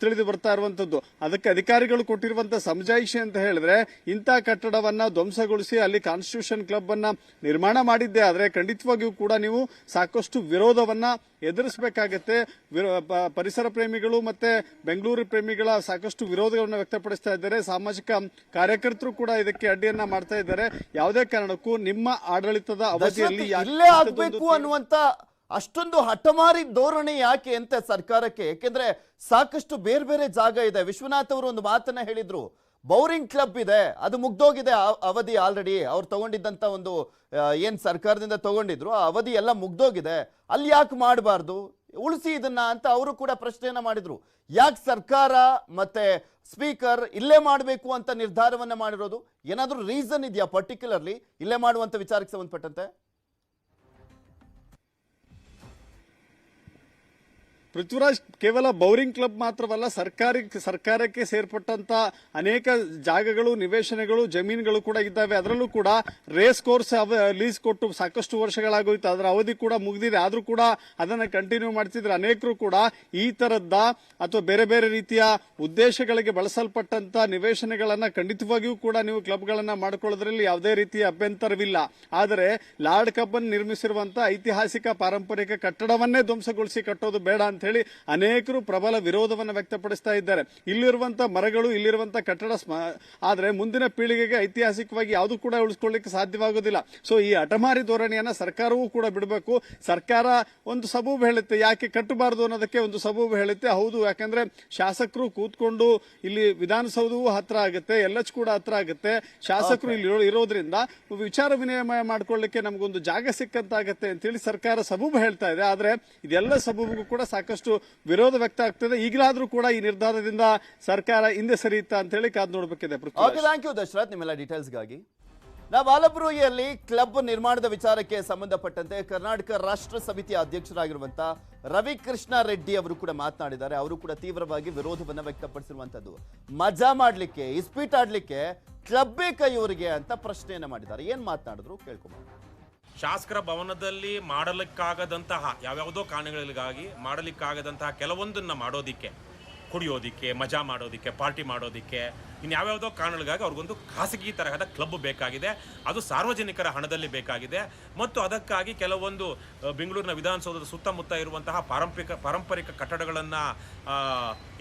E: ತಿಳಿದು ಬರ್ತಾ ಇರುವಂತದ್ದು. ಅದಕ್ಕೆ ಅಧಿಕಾರಿಗಳು ಕೊಟ್ಟಿರುವಂತಹ ಸಮಜಾಯಿಷಿ ಅಂತ ಹೇಳಿದ್ರೆ ಇಂಥ ಕಟ್ಟಡವನ್ನ ಧ್ವಂಸಗೊಳಿಸಿ ಅಲ್ಲಿ ಕಾನ್ಸ್ಟಿಟ್ಯೂಷನ್ ಕ್ಲಬ್ ಅನ್ನ ನಿರ್ಮಾಣ ಮಾಡಿದ್ದೆ. ಆದ್ರೆ ಖಂಡಿತವಾಗಿಯೂ ಕೂಡ ನೀವು ಸಾಕಷ್ಟು ವಿರೋಧವನ್ನ ಎದುರಿಸಬೇಕಾಗತ್ತೆ. ಪರಿಸರ ಪ್ರೇಮಿಗಳು ಮತ್ತೆ ಬೆಂಗಳೂರು ಪ್ರೇಮಿಗಳ ಸಾಕಷ್ಟು ವಿರೋಧವನ್ನ ವ್ಯಕ್ತಪಡಿಸ್ತಾ ಇದ್ದಾರೆ. ಸಾಮಾಜಿಕ ಕಾರ್ಯಕರ್ತರು ಕೂಡ ಇದಕ್ಕೆ ಅಡ್ಡಿಯನ್ನ ಮಾಡ್ತಾ ಇದ್ದಾರೆ. ಯಾವುದೇ ಕಾರಣಕ್ಕೂ ನಿಮ್ಮ ಆಡಳಿತದ ಅವಧಿಯಲ್ಲಿ
A: ಅಷ್ಟೊಂದು ಹಠಮಾರಿ ಧೋರಣೆ ಯಾಕೆ ಅಂತ ಸರ್ಕಾರಕ್ಕೆ? ಯಾಕೆಂದ್ರೆ ಸಾಕಷ್ಟು ಬೇರೆ ಬೇರೆ ಜಾಗ ಇದೆ. ವಿಶ್ವನಾಥ್ ಅವರು ಒಂದು ಮಾತನ್ನ ಹೇಳಿದ್ರು. ಬೌರಿಂಗ್ ಕ್ಲಬ್ ಇದೆ. ಅದು ಮುಗ್ದೋಗಿದೆ ಅವಧಿ ಆಲ್ರೆಡಿ ಅವ್ರು ತಗೊಂಡಿದ್ದಂತ ಒಂದು ಏನ್ ಸರ್ಕಾರದಿಂದ ತಗೊಂಡಿದ್ರು, ಆ ಅವಧಿ ಎಲ್ಲ ಮುಗ್ದೋಗಿದೆ. ಅಲ್ಲಿ ಯಾಕೆ ಮಾಡಬಾರ್ದು? ಉಳಿಸಿ ಇದನ್ನ ಅಂತ ಅವರು ಕೂಡ ಪ್ರಶ್ನೆಯನ್ನ ಮಾಡಿದ್ರು. ಯಾಕೆ ಸರ್ಕಾರ ಮತ್ತೆ ಸ್ಪೀಕರ್ ಇಲ್ಲೇ ಮಾಡಬೇಕು ಅಂತ ನಿರ್ಧಾರವನ್ನ ಮಾಡಿರೋದು? ಏನಾದರೂ ರೀಸನ್ ಇದೆಯಾ ಪರ್ಟಿಕ್ಯುಲರ್ಲಿ ಇಲ್ಲೇ ಮಾಡುವಂತ ವಿಚಾರಕ್ಕೆ ಸಂಬಂಧಪಟ್ಟಂತೆ?
E: ಪೃಥ್ವಿರಾಜ್ ಕೇವಲ ಬೌರಿಂಗ್ ಕ್ಲಬ್ ಮಾತ್ರವಲ್ಲ, ಸರ್ಕಾರಿ, ಸರ್ಕಾರಕ್ಕೆ ಸೇರ್ಪಟ್ಟಂತ ಅನೇಕ ಜಾಗಗಳು, ನಿವೇಶನಗಳು, ಜಮೀನುಗಳು ಕೂಡ ಇದ್ದಾವೆ. ಅದರಲ್ಲೂ ಕೂಡ ರೇಸ್ ಕೋರ್ಸ್ ಲೀಸ್ ಕೊಟ್ಟು ಸಾಕಷ್ಟು ವರ್ಷಗಳಾಗೋಯ್ತು. ಅದರ ಅವಧಿ ಕೂಡ ಮುಗಿದಿದೆ. ಆದರೂ ಕೂಡ ಅದನ್ನ ಕಂಟಿನ್ಯೂ ಮಾಡ್ತಿದ್ರೆ ಅನೇಕರು ಕೂಡ ಈ ತರದ್ದ ಅಥವಾ ಬೇರೆ ಬೇರೆ ರೀತಿಯ ಉದ್ದೇಶಗಳಿಗೆ ಬಳಸಲ್ಪಟ್ಟಂತ ನಿವೇಶನಗಳನ್ನ ಖಂಡಿತವಾಗಿಯೂ ಕೂಡ ನೀವು ಕ್ಲಬ್ಗಳನ್ನ ಮಾಡ್ಕೊಳ್ಳೋದ್ರಲ್ಲಿ ಯಾವುದೇ ರೀತಿಯ ಅಭ್ಯಂತರವಿಲ್ಲ. ಆದರೆ ಲಾರ್ಡ್ ಕಬ್ಬನ್ ನಿರ್ಮಿಸಿರುವಂತಹ ಐತಿಹಾಸಿಕ ಪಾರಂಪರಿಕ ಕಟ್ಟಡವನ್ನೇ ಧ್ವಂಸಗೊಳಿಸಿ ಕಟ್ಟೋದು ಬೇಡ ಅಂತ ಹೇಳಿ ಅನೇಕರು ಪ್ರಬಲ ವಿರೋಧವನ್ನು ವ್ಯಕ್ತಪಡಿಸ್ತಾ ಇದ್ದಾರೆ. ಇಲ್ಲಿರುವಂತ ಮರಗಳು ಇಲ್ಲಿರುವಂತ ಕಟ್ಟಡ ಆದರೆ ಮುಂದಿನ ಪೀಳಿಗೆಗೆ ಐತಿಹಾಸಿಕವಾಗಿ ಯಾವುದು ಕೂಡ ಉಳಿಸ್ಕೊಳ್ಳಿಕ್ಕೆ ಸಾಧ್ಯವಾಗೋದಿಲ್ಲ. ಸೊ ಈ ಅಟಮಾರಿ ಧೋರಣೆಯನ್ನ ಸರ್ಕಾರವೂ ಕೂಡ ಬಿಡಬೇಕು. ಸರ್ಕಾರ ಒಂದು ಸಬೂಬು ಹೇಳುತ್ತೆ ಯಾಕೆ ಕಟ್ಟಬಾರದು ಅನ್ನೋದಕ್ಕೆ ಒಂದು ಸಬೂಬು ಹೇಳುತ್ತೆ. ಹೌದು ಯಾಕಂದ್ರೆ ಶಾಸಕರು ಕೂತ್ಕೊಂಡು ಇಲ್ಲಿ ವಿಧಾನಸೌಧವೂ ಹತ್ರ ಆಗುತ್ತೆ ಎಲ್ ಎಚ್ ಕೂಡ ಹತ್ರ ಆಗುತ್ತೆ. ಶಾಸಕರು ಇಲ್ಲಿ ಇರೋ- ಇರೋದ್ರಿಂದ ವಿಚಾರ ವಿನಿಮಯ ಮಾಡ್ಕೊಳ್ಳಿಕ್ಕೆ ನಮಗೊಂದು ಜಾಗ ಸಿಕ್ಕಂತಾಗತ್ತೆ ಅಂತೇಳಿ ಸರ್ಕಾರ ಸಬೂಬು ಹೇಳ್ತಾ ಇದೆ. ಆದ್ರೆ ಇದೆಲ್ಲ ಸಬೂಬಿಗೂ ಕೂಡ ಸಾಕಷ್ಟು ವಿರೋಧ ವ್ಯಕ್ತ ಆಗ್ತದೆ. ಈಗಲಾದ್ರೂ ಕೂಡ ಈ ನಿರ್ಧಾರದಿಂದ ಸರ್ಕಾರ ಹಿಂದೆ ಸರಿಯುತ್ತಾ ಅಂತ ಹೇಳಿ ಕಾದ್ ನೋಡಬೇಕಿದೆ
A: ಥ್ಯಾಂಕ್ ಯು ದಶರಥ್, ನಿಮ್ಮೆಲ್ಲ ಡೀಟೇಲ್ಸ್ಗಾಗಿ ನಾವು ಆಲಪುರಿಯಲ್ಲಿ ಕ್ಲಬ್ ನಿರ್ಮಾಣದ ವಿಚಾರಕ್ಕೆ ಸಂಬಂಧಪಟ್ಟಂತೆ ಕರ್ನಾಟಕ ರಾಷ್ಟ್ರ ಸಮಿತಿಯ ಅಧ್ಯಕ್ಷರಾಗಿರುವಂತ ರವಿಕೃಷ್ಣ ರೆಡ್ಡಿ ಅವರು ಕೂಡ ಮಾತನಾಡಿದ್ದಾರೆ. ಅವರು ಕೂಡ ತೀವ್ರವಾಗಿ ವಿರೋಧವನ್ನು ವ್ಯಕ್ತಪಡಿಸಿರುವಂತದ್ದು. ಮಜಾ ಮಾಡಲಿಕ್ಕೆ, ಇಸ್ಪೀಟ್ ಆಡ್ಲಿಕ್ಕೆ ಕ್ಲಬ್ ಬೇಕಾ ಇವರಿಗೆ ಅಂತ ಪ್ರಶ್ನೆಯನ್ನು ಮಾಡಿದ್ದಾರೆ. ಏನ್ ಮಾತನಾಡಿದ್ರು ಕೇಳ್ಕೊಂಬ
F: ಶಾಸಕರ ಭವನದಲ್ಲಿ ಮಾಡಲಿಕ್ಕಾಗದಂತಹ ಯಾವ್ಯಾವುದೋ ಕಾರಣಗಳಿಗಾಗಿ ಮಾಡಲಿಕ್ಕಾಗದಂತಹ ಕೆಲವೊಂದನ್ನು ಮಾಡೋದಿಕ್ಕೆ ಕುಡಿಯೋದಿಕ್ಕೆ, ಮಜಾ ಮಾಡೋದಿಕ್ಕೆ, ಪಾರ್ಟಿ ಮಾಡೋದಿಕ್ಕೆ ಇನ್ಯಾವ್ಯಾವುದೋ ಕಾರಣಗಳಿಗಾಗಿ ಅವ್ರಿಗೊಂದು ಖಾಸಗಿ ತರಹದ ಕ್ಲಬ್ ಬೇಕಾಗಿದೆ. ಅದು ಸಾರ್ವಜನಿಕರ ಹಣದಲ್ಲಿ ಬೇಕಾಗಿದೆ. ಮತ್ತು ಅದಕ್ಕಾಗಿ ಕೆಲವೊಂದು ಬೆಂಗಳೂರಿನ ವಿಧಾನಸೌಧದ ಸುತ್ತಮುತ್ತ ಇರುವಂತಹ ಪಾರಂಪರಿಕ ಪಾರಂಪರಿಕ ಕಟ್ಟಡಗಳನ್ನು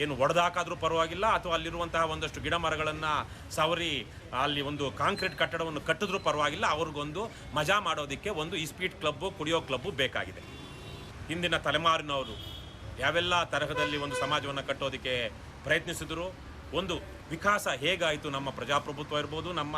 F: ಏನು ಒಡೆದಾಕಾದರೂ ಪರವಾಗಿಲ್ಲ. ಅಥವಾ ಅಲ್ಲಿರುವಂತಹ ಒಂದಷ್ಟು ಗಿಡ ಮರಗಳನ್ನು ಸವರಿ, ಅಲ್ಲಿ ಒಂದು ಕಾಂಕ್ರೀಟ್ ಕಟ್ಟಡವನ್ನು ಕಟ್ಟಿದ್ರೂ ಪರವಾಗಿಲ್ಲ. ಅವ್ರಿಗೊಂದು ಮಜಾ ಮಾಡೋದಕ್ಕೆ ಒಂದು ಇಸ್ಪೀಟ್ ಕ್ಲಬ್ಬು, ಕುಡಿಯೋ ಕ್ಲಬ್ಬು ಬೇಕಾಗಿದೆ. ಹಿಂದಿನ ತಲೆಮಾರಿನವರು ಯಾವೆಲ್ಲ ತರಹದಲ್ಲಿ ಒಂದು ಸಮಾಜವನ್ನು ಕಟ್ಟೋದಕ್ಕೆ ಪ್ರಯತ್ನಿಸಿದರು? ಒಂದು ವಿಕಾಸ ಹೇಗಾಯಿತು? ನಮ್ಮ ಪ್ರಜಾಪ್ರಭುತ್ವ ಇರ್ಬೋದು, ನಮ್ಮ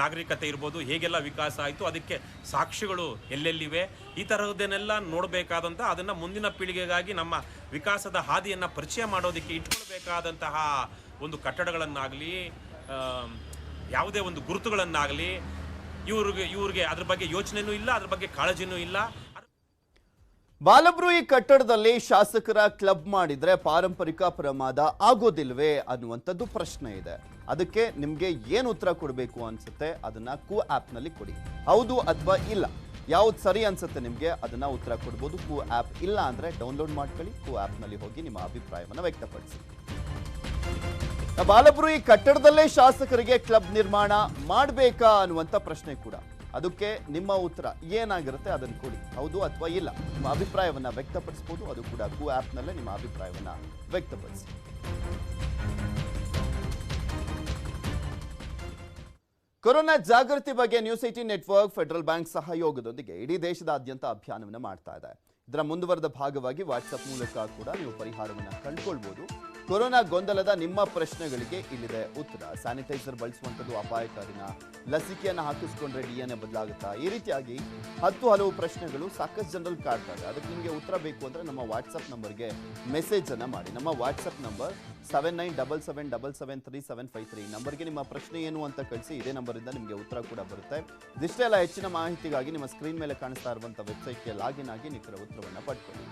F: ನಾಗರಿಕತೆ ಇರ್ಬೋದು, ಹೇಗೆಲ್ಲ ವಿಕಾಸ ಆಯಿತು? ಅದಕ್ಕೆ ಸಾಕ್ಷಿಗಳು ಎಲ್ಲೆಲ್ಲಿವೆ? ಈ ಥರದ್ದನ್ನೆಲ್ಲ ನೋಡಬೇಕಾದಂಥ ಅದನ್ನು ಮುಂದಿನ ಪೀಳಿಗೆಗಾಗಿ ನಮ್ಮ ವಿಕಾಸದ ಹಾದಿಯನ್ನು ಪರಿಚಯ ಮಾಡೋದಕ್ಕೆ ಇಟ್ಕೊಳ್ಬೇಕಾದಂತಹ ಒಂದು ಕಟ್ಟಡಗಳನ್ನಾಗಲಿ ಯಾವುದೇ ಒಂದು ಗುರುತುಗಳನ್ನಾಗಲಿ, ಇವ್ರಿಗೆ ಇವ್ರಿಗೆ ಅದ್ರ ಬಗ್ಗೆ ಯೋಚನೆಯೂ ಇಲ್ಲ, ಅದ್ರ ಬಗ್ಗೆ ಕಾಳಜಿನೂ ಇಲ್ಲ.
A: ಬಾಲಬ್ರು ಈ ಕಟ್ಟಡದಲ್ಲಿ ಶಾಸಕರ ಕ್ಲಬ್ ಮಾಡಿದ್ರೆ ಪಾರಂಪರಿಕ ಪ್ರಮಾದ ಆಗೋದಿಲ್ವೇ ಅನ್ನುವಂಥದ್ದು ಪ್ರಶ್ನೆ ಇದೆ. ಅದಕ್ಕೆ ನಿಮಗೆ ಏನು ಉತ್ತರ ಕೊಡಬೇಕು ಅನ್ಸುತ್ತೆ? ಅದನ್ನ ಕೂ ಆಪ್ನಲ್ಲಿ ಕೊಡಿ. ಹೌದು ಅಥವಾ ಇಲ್ಲ? ಯಾವ್ದು ಸರಿ ಅನ್ಸುತ್ತೆ ನಿಮಗೆ? ಅದನ್ನ ಉತ್ತರ ಕೊಡ್ಬೋದು. ಕೂ ಆಪ್ ಇಲ್ಲ ಅಂದ್ರೆ ಡೌನ್ಲೋಡ್ ಮಾಡ್ಕೊಳ್ಳಿ. ಕು ಆಪ್ನಲ್ಲಿ ಹೋಗಿ ನಿಮ್ಮ ಅಭಿಪ್ರಾಯವನ್ನು ವ್ಯಕ್ತಪಡಿಸಿ. ಬಾಲಬ್ರು ಈ ಕಟ್ಟಡದಲ್ಲೇ ಶಾಸಕರಿಗೆ ಕ್ಲಬ್ ನಿರ್ಮಾಣ ಮಾಡಬೇಕಾ ಅನ್ನುವಂಥ ಪ್ರಶ್ನೆ ಕೂಡ. ಅದಕ್ಕೆ ನಿಮ್ಮ ಉತ್ತರ ಏನಾಗಿರುತ್ತೆ ಅದನ್ನು ಕೊಡಿ. ಹೌದು ಅಥವಾ ಇಲ್ಲ? ನಿಮ್ಮ ಅಭಿಪ್ರಾಯವನ್ನು ವ್ಯಕ್ತಪಡಿಸಬಹುದು ಅದು ಕೂಡ ಕೂ ಆ್ಯಪ್ನಲ್ಲೇ ನಿಮ್ಮ ಅಭಿಪ್ರಾಯವನ್ನು ವ್ಯಕ್ತಪಡಿಸಿ. ಕೊರೋನಾ ಜಾಗೃತಿ ಬಗ್ಗೆ news eighteen network, Federal Bank ಸಹಯೋಗದೊಂದಿಗೆ ಇಡೀ ದೇಶದಾದ್ಯಂತ ಅಭಿಯಾನವನ್ನು ಮಾಡ್ತಾ ಇದೆ. ಇದರ ಮುಂದುವರೆದ ಭಾಗವಾಗಿ ವಾಟ್ಸಪ್ ಮೂಲಕ ಕೂಡ ನೀವು ಪರಿಹಾರವನ್ನು ಕಂಡುಕೊಳ್ಬಹುದು ಕೊರೋನಾ ಗೊಂದಲದ ನಿಮ್ಮ ಪ್ರಶ್ನೆಗಳಿಗೆ ಇಲ್ಲಿದೆ ಉತ್ತರ. ಸ್ಯಾನಿಟೈಸರ್ ಬಳಸುವಂಥದ್ದು ಅಪಾಯಕಾರಿನ? ಲಸಿಕೆಯನ್ನು ಹಾಕಿಸ್ಕೊಂಡ್ರೆ ಡಿ ಎನ್ ಎ ಬದಲಾಗುತ್ತಾ? ಈ ರೀತಿಯಾಗಿ ಹತ್ತು ಹಲವು ಪ್ರಶ್ನೆಗಳು ಸಾಕಷ್ಟು ಜನರಲ್ಲಿ ಕಾಡ್ತಾ ಇದೆ. ಅದಕ್ಕೆ ನಿಮಗೆ ಉತ್ತರ ಬೇಕು ಅಂದರೆ ನಮ್ಮ ವಾಟ್ಸಪ್ ನಂಬರ್ಗೆ ಮೆಸೇಜನ್ನು ಮಾಡಿ. ನಮ್ಮ WhatsApp number seven nine double seven double seven three seven five three ನಂಬರ್ಗೆ ನಿಮ್ಮ ಪ್ರಶ್ನೆ ಏನು ಅಂತ ಕಳಿಸಿ ಇದೇ ನಂಬರಿಂದ ನಿಮಗೆ ಉತ್ತರ ಕೂಡ ಬರುತ್ತೆ. ಇದಿಷ್ಟೇ ಎಲ್ಲ ಹೆಚ್ಚಿನ ಮಾಹಿತಿಗಾಗಿ ನಿಮ್ಮ ಸ್ಕ್ರೀನ್ ಮೇಲೆ ಕಾಣಿಸ್ತಾ ಇರುವಂಥ ವೆಬ್ಸೈಟ್ಗೆ ಲಾಗಿನ್ ಆಗಿ ನಿಖರ ಉತ್ತರವನ್ನು ಪಡ್ಕೊಳ್ಳಿ.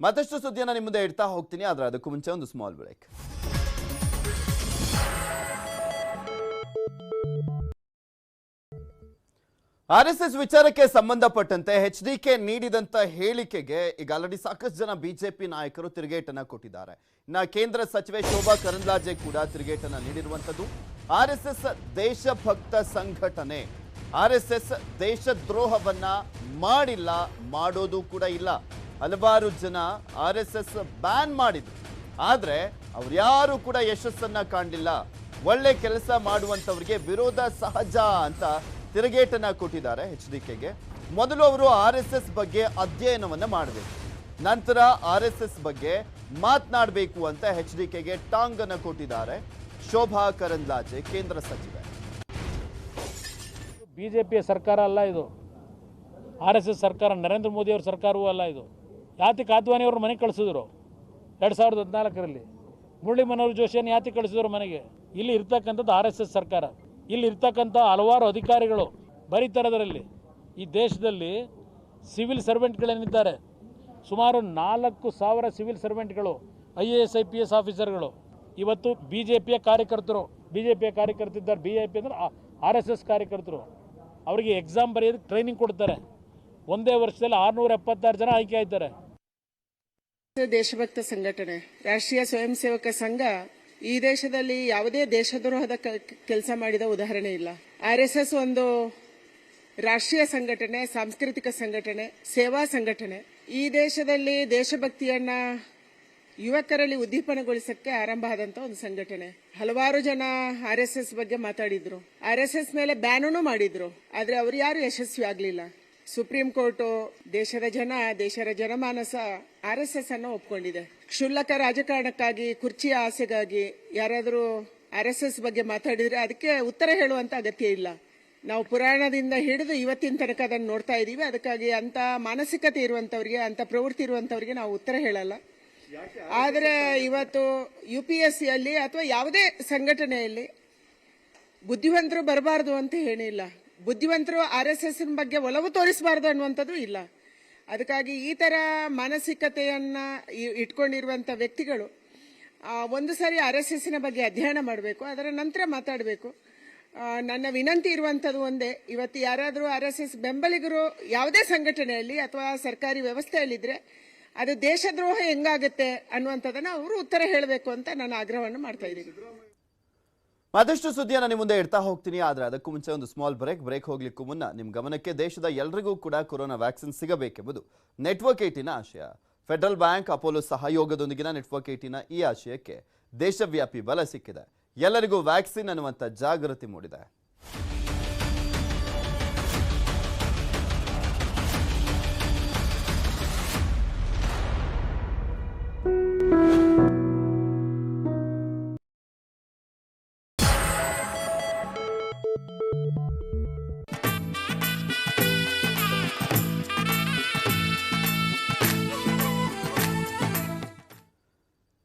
A: ಮತ್ತಷ್ಟು ಸುದ್ದಿಯನ್ನು ನಿಮ್ಮ ಮುಂದೆ ಇಡ್ತಾ ಹೋಗ್ತೀನಿ, ಆದರೆ ಅದಕ್ಕೂ ಮುಂಚೆ ಒಂದು small break R S S ವಿಚಾರಕ್ಕೆ ಸಂಬಂಧಪಟ್ಟಂತೆ ಎಚ್ ಡಿ ಕೆ ನೀಡಿದಂತ ಹೇಳಿಕೆಗೆ ಈಗ ಆಲ್ರೆಡಿ ಸಾಕಷ್ಟು ಜನ ಬಿಜೆಪಿ ನಾಯಕರು ತಿರುಗೇಟನ್ನ ಕೊಟ್ಟಿದ್ದಾರೆ. ಇನ್ನ ಕೇಂದ್ರ ಸಚಿವೆ ಶೋಭಾ ಕರಂದ್ಲಾಜೆ ಕೂಡ ತಿರುಗೇಟನ್ನ ನೀಡಿರುವಂತದ್ದು ಆರ್ ದೇಶಭಕ್ತ ಸಂಘಟನೆ ಆರ್ ಎಸ್ ಎಸ್ ದೇಶದ್ರೋಹವನ್ನ ಮಾಡಿಲ್ಲ, ಮಾಡೋದು ಕೂಡ ಇಲ್ಲ. ಹಲವಾರು ಜನ ಆರ್ ಎಸ್ ಬ್ಯಾನ್ ಮಾಡಿದ್ರು. ಆದ್ರೆ ಅವ್ರ್ಯಾರು ಕೂಡ ಯಶಸ್ಸನ್ನ ಕಾಣಲಿಲ್ಲ. ಒಳ್ಳೆ ಕೆಲಸ ಮಾಡುವಂತವ್ರಿಗೆ ವಿರೋಧ ಸಹಜ ಅಂತ ತಿರುಗೇಟನ್ನ ಕೊಟ್ಟಿದ್ದಾರೆ ಎಚ್ ಡಿ ಕೆಗೆ. ಮೊದಲು ಅವರು ಆರ್ ಎಸ್ ಎಸ್ ಬಗ್ಗೆ ಅಧ್ಯಯನವನ್ನ ಮಾಡಬೇಕು. ನಂತರ ಆರ್ ಎಸ್ ಬಗ್ಗೆ ಮಾತನಾಡಬೇಕು ಅಂತ ಎಚ್ ಡಿ ಕೆಗೆ ಟಾಂಗ್ ಅನ್ನು ಕೊಟ್ಟಿದ್ದಾರೆ. ಶೋಭಾ ಕರಂದ್ಲಾಜೆ, ಕೇಂದ್ರ ಸಚಿವೆ.
G: ಬಿ ಜೆ ಪಿಯ ಸರ್ಕಾರ ಅಲ್ಲ ಇದು. ಆರ್ ಎಸ್ ಎಸ್ ಸರ್ಕಾರ, ನರೇಂದ್ರ ಮೋದಿಯವ್ರ ಸರ್ಕಾರವೂ ಅಲ್ಲ ಇದು. ಯಾತಿ ಕಾದ್ವಾನಿಯವ್ರ ಮನೆಗೆ ಕಳಿಸಿದ್ರು ಎರಡು ಸಾವಿರದ ಹದಿನಾಲ್ಕರಲ್ಲಿ. ಮುರಳಿ ಮನೋಹರ್ ಜೋಶಿಯನ್ನು ಯಾತಿ ಕಳಿಸಿದ್ರು ಮನೆಗೆ? ಇಲ್ಲಿ ಇರ್ತಕ್ಕಂಥದ್ದು ಆರ್ ಎಸ್ ಎಸ್ ಸರ್ಕಾರ. ಇಲ್ಲಿ ಇರ್ತಕ್ಕಂಥ ಹಲವಾರು ಅಧಿಕಾರಿಗಳು ಬರೀತಾರೆ ಅದರಲ್ಲಿ ಈ ದೇಶದಲ್ಲಿ ಸಿವಿಲ್ ಸರ್ವೆಂಟ್ಗಳೇನಿದ್ದಾರೆ? ಸುಮಾರು ನಾಲ್ಕು ಸಾವಿರ civil ಸರ್ವೆಂಟ್ಗಳು, I A S, I P S ಆಫೀಸರ್ಗಳು. ಇವತ್ತು ಬಿ ಜೆ ಪಿಯ ಕಾರ್ಯಕರ್ತರು ಬಿ ಜೆ ಪಿಯ ಕಾರ್ಯಕರ್ತಿದ್ದಾರೆ. ಬಿ ಜೆ ಪಿ ಅಂದರೆ ಆರ್ ಎಸ್ ಎಸ್ ಕಾರ್ಯಕರ್ತರು. ಅವರಿಗೆ ಎಕ್ಸಾಮ್ ಬರೆಯೋದಕ್ಕೆ ಟ್ರೈನಿಂಗ್ ಕೊಡ್ತಾರೆ. ಒಂದೇ ವರ್ಷದಲ್ಲಿ ಆರುನೂರ ಎಪ್ಪತ್ತಾರು ಜನ ಆಯ್ಕೆ ಆಯ್ತಾರೆ.
H: ದೇಶಭಕ್ತ ಸಂಘಟನೆ. ರಾಷ್ಟ್ರೀಯ ಸ್ವಯಂ ಸೇವಕ ಸಂಘ ಈ ದೇಶದಲ್ಲಿ ಯಾವುದೇ ದೇಶದ್ರೋಹದ ಕೆಲಸ ಮಾಡಿದ ಉದಾಹರಣೆ ಇಲ್ಲ. ಆರ್ ಎಸ್ ಎಸ್ ಒಂದು ರಾಷ್ಟ್ರೀಯ ಸಂಘಟನೆ, ಸಾಂಸ್ಕೃತಿಕ ಸಂಘಟನೆ, ಸೇವಾ ಸಂಘಟನೆ. ಈ ದೇಶದಲ್ಲಿ ದೇಶಭಕ್ತಿಯನ್ನ ಯುವಕರಲ್ಲಿ ಉದ್ದೀಪನಗೊಳಿಸಕ್ಕೆ ಆರಂಭ ಆದಂತ ಒಂದು ಸಂಘಟನೆ. ಹಲವಾರು ಜನ ಆರ್ ಎಸ್ ಎಸ್ ಬಗ್ಗೆ ಮಾತಾಡಿದ್ರು. ಆರ್ ಎಸ್ ಎಸ್ ಮೇಲೆ ಬ್ಯಾನೂ ಮಾಡಿದ್ರು. ಆದ್ರೆ ಅವರು ಯಾರು ಯಶಸ್ವಿ ಆಗ್ಲಿಲ್ಲ. ಸುಪ್ರೀಂ ಕೋರ್ಟು, ದೇಶದ ಜನ, ದೇಶದ ಜನಮಾನಸ ಆರ್ ಎಸ್ ಎಸ್ ಅನ್ನು ಒಪ್ಕೊಂಡಿದೆ. ಕ್ಷುಲ್ಲಕ ರಾಜಕಾರಣಕ್ಕಾಗಿ, ಕುರ್ಚಿಯ ಆಸೆಗಾಗಿ ಯಾರಾದರೂ ಆರ್ ಎಸ್ ಎಸ್ ಬಗ್ಗೆ ಮಾತಾಡಿದ್ರೆ ಅದಕ್ಕೆ ಉತ್ತರ ಹೇಳುವಂತ ಅಗತ್ಯ ಇಲ್ಲ. ನಾವು ಪುರಾಣದಿಂದ ಹಿಡಿದು ಇವತ್ತಿನ ತನಕ ಅದನ್ನು ನೋಡ್ತಾ ಇದ್ದೀವಿ ಅದಕ್ಕಾಗಿ ಅಂತ ಮಾನಸಿಕತೆ ಇರುವಂತವ್ರಿಗೆ ಅಂತ ಪ್ರವೃತ್ತಿ ಇರುವಂತವ್ರಿಗೆ ನಾವು ಉತ್ತರ ಹೇಳಲ್ಲ. ಆದರೆ ಇವತ್ತು ಯು ಪಿ ಎಸ್ ಸಿಯಲ್ಲಿ ಅಥವಾ ಯಾವುದೇ ಸಂಘಟನೆಯಲ್ಲಿ ಬುದ್ಧಿವಂತರು ಬರಬಾರ್ದು ಅಂತ ಏನಿಲ್ಲ. ಬುದ್ಧಿವಂತರು ಆರ್ ಎಸ್ ಎಸ್ ಬಗ್ಗೆ ಒಲವು ತೋರಿಸಬಾರ್ದು ಅನ್ನುವಂಥದ್ದು ಇಲ್ಲ. ಅದಕ್ಕಾಗಿ ಈ ಥರ ಮಾನಸಿಕತೆಯನ್ನು ಇಟ್ಕೊಂಡಿರುವಂಥ ವ್ಯಕ್ತಿಗಳು ಒಂದು ಸಾರಿ ಆರ್ ಎಸ್ ಎಸ್ನ ಬಗ್ಗೆ ಅಧ್ಯಯನ ಮಾಡಬೇಕು, ಅದರ ನಂತರ ಮಾತಾಡಬೇಕು. ನನ್ನ ವಿನಂತಿ ಇರುವಂಥದ್ದು ಒಂದೇ, ಇವತ್ತು ಯಾರಾದರೂ ಆರ್ ಎಸ್ ಎಸ್ ಬೆಂಬಲಿಗರು ಯಾವುದೇ ಸಂಘಟನೆಯಲ್ಲಿ ಅಥವಾ ಸರ್ಕಾರಿ ವ್ಯವಸ್ಥೆಯಲ್ಲಿದ್ರೆ ಅದು ದೇಶದ್ರೋಹ ಹೆಂಗಾಗುತ್ತೆ ಅನ್ನುವಂಥದ್ದನ್ನು ಅವರು ಉತ್ತರ ಹೇಳಬೇಕು ಅಂತ ನಾನು ಆಗ್ರಹವನ್ನು ಮಾಡ್ತಾ ಇದ್ದೀನಿ.
A: ಮತ್ತಷ್ಟು ಸುದ್ದಿಯನ್ನು ನಿಮ್ಮ ಮುಂದೆ ಇಡ್ತಾ ಹೋಗ್ತೀನಿ, ಆದರೆ ಅದಕ್ಕೂ ಮುಂಚೆ ಒಂದು ಸ್ಮಾಲ್ ಬ್ರೇಕ್ ಬ್ರೇಕ್ ಹೋಗ್ಲಿಕ್ಕೂ ಮುನ್ನ ನಿಮ್ಮ ಗಮನಕ್ಕೆ ದೇಶದ ಎಲ್ರಿಗೂ ಕೂಡ ಕೊರೋನಾ ವ್ಯಾಕ್ಸಿನ್ ಸಿಗಬೇಕೆಂಬುದು ನೆಟ್ವರ್ಕ್ ಏಟಿನ ಆಶಯ. ಫೆಡರಲ್ ಬ್ಯಾಂಕ್ ಅಪೋಲೋ ಸಹಯೋಗದೊಂದಿಗಿನ ನೆಟ್ವರ್ಕ್ ಏಟಿನ ಈ ಆಶಯಕ್ಕೆ ದೇಶವ್ಯಾಪಿ ಬಲ ಸಿಕ್ಕಿದೆ. ಎಲ್ಲರಿಗೂ ವ್ಯಾಕ್ಸಿನ್ ಅನ್ನುವಂಥ ಜಾಗೃತಿ ಮೂಡಿದೆ.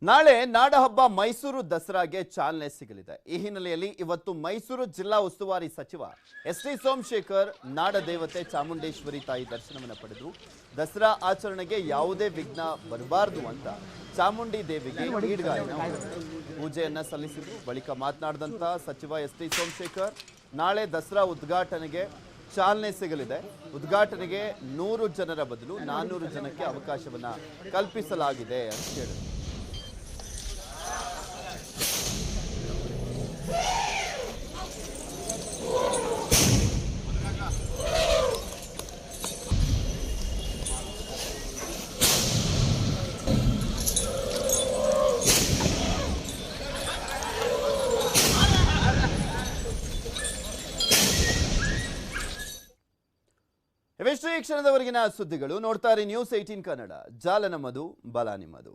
A: ನಾಳೆ ನಾಡಹಬ್ಬ ಮೈಸೂರು ದಸರಾಗೆ ಚಾಲನೆ ಸಿಗಲಿದೆ. ಈ ಹಿನ್ನೆಲೆಯಲ್ಲಿ ಇವತ್ತು ಮೈಸೂರು ಜಿಲ್ಲಾ ಉಸ್ತುವಾರಿ ಸಚಿವ ಎಸ್ ಟಿ ಸೋಮಶೇಖರ್ ನಾಡ ದೇವತೆ ಚಾಮುಂಡೇಶ್ವರಿ ತಾಯಿ ದರ್ಶನವನ್ನು ಪಡೆದರು. ದಸರಾ ಆಚರಣೆಗೆ ಯಾವುದೇ ವಿಘ್ನ ಬರಬಾರದು ಅಂತ ಚಾಮುಂಡಿ ದೇವಿಗೆ ಈಡ್ಗಾಯನ. ಪೂಜೆಯನ್ನ ಸಲ್ಲಿಸಿದ್ರು. ಬಳಿಕ ಮಾತನಾಡಿದಂತ ಸಚಿವ ಎಸ್ ಟಿ ಸೋಮಶೇಖರ್, ನಾಳೆ ದಸರಾ ಉದ್ಘಾಟನೆಗೆ ಚಾಲನೆ ಸಿಗಲಿದೆ. ಉದ್ಘಾಟನೆಗೆ ನೂರು ಜನರ ಬದಲು ನಾನ್ನೂರು ಜನಕ್ಕೆ ಅವಕಾಶವನ್ನ ಕಲ್ಪಿಸಲಾಗಿದೆ ಅಂತ ಹೇಳಿದರು. ಇವೆಷ್ಟು ಈ ಕ್ಷಣದವರೆಗಿನ ಸುದ್ದಿಗಳು ನೋಡ್ತಾರೆ ನ್ಯೂಸ್ ಏಟೀನ್ ಕನ್ನಡ. ಜಾಲ ನಮ್ಮದು ಬಲ ನಿಮ್ಮದು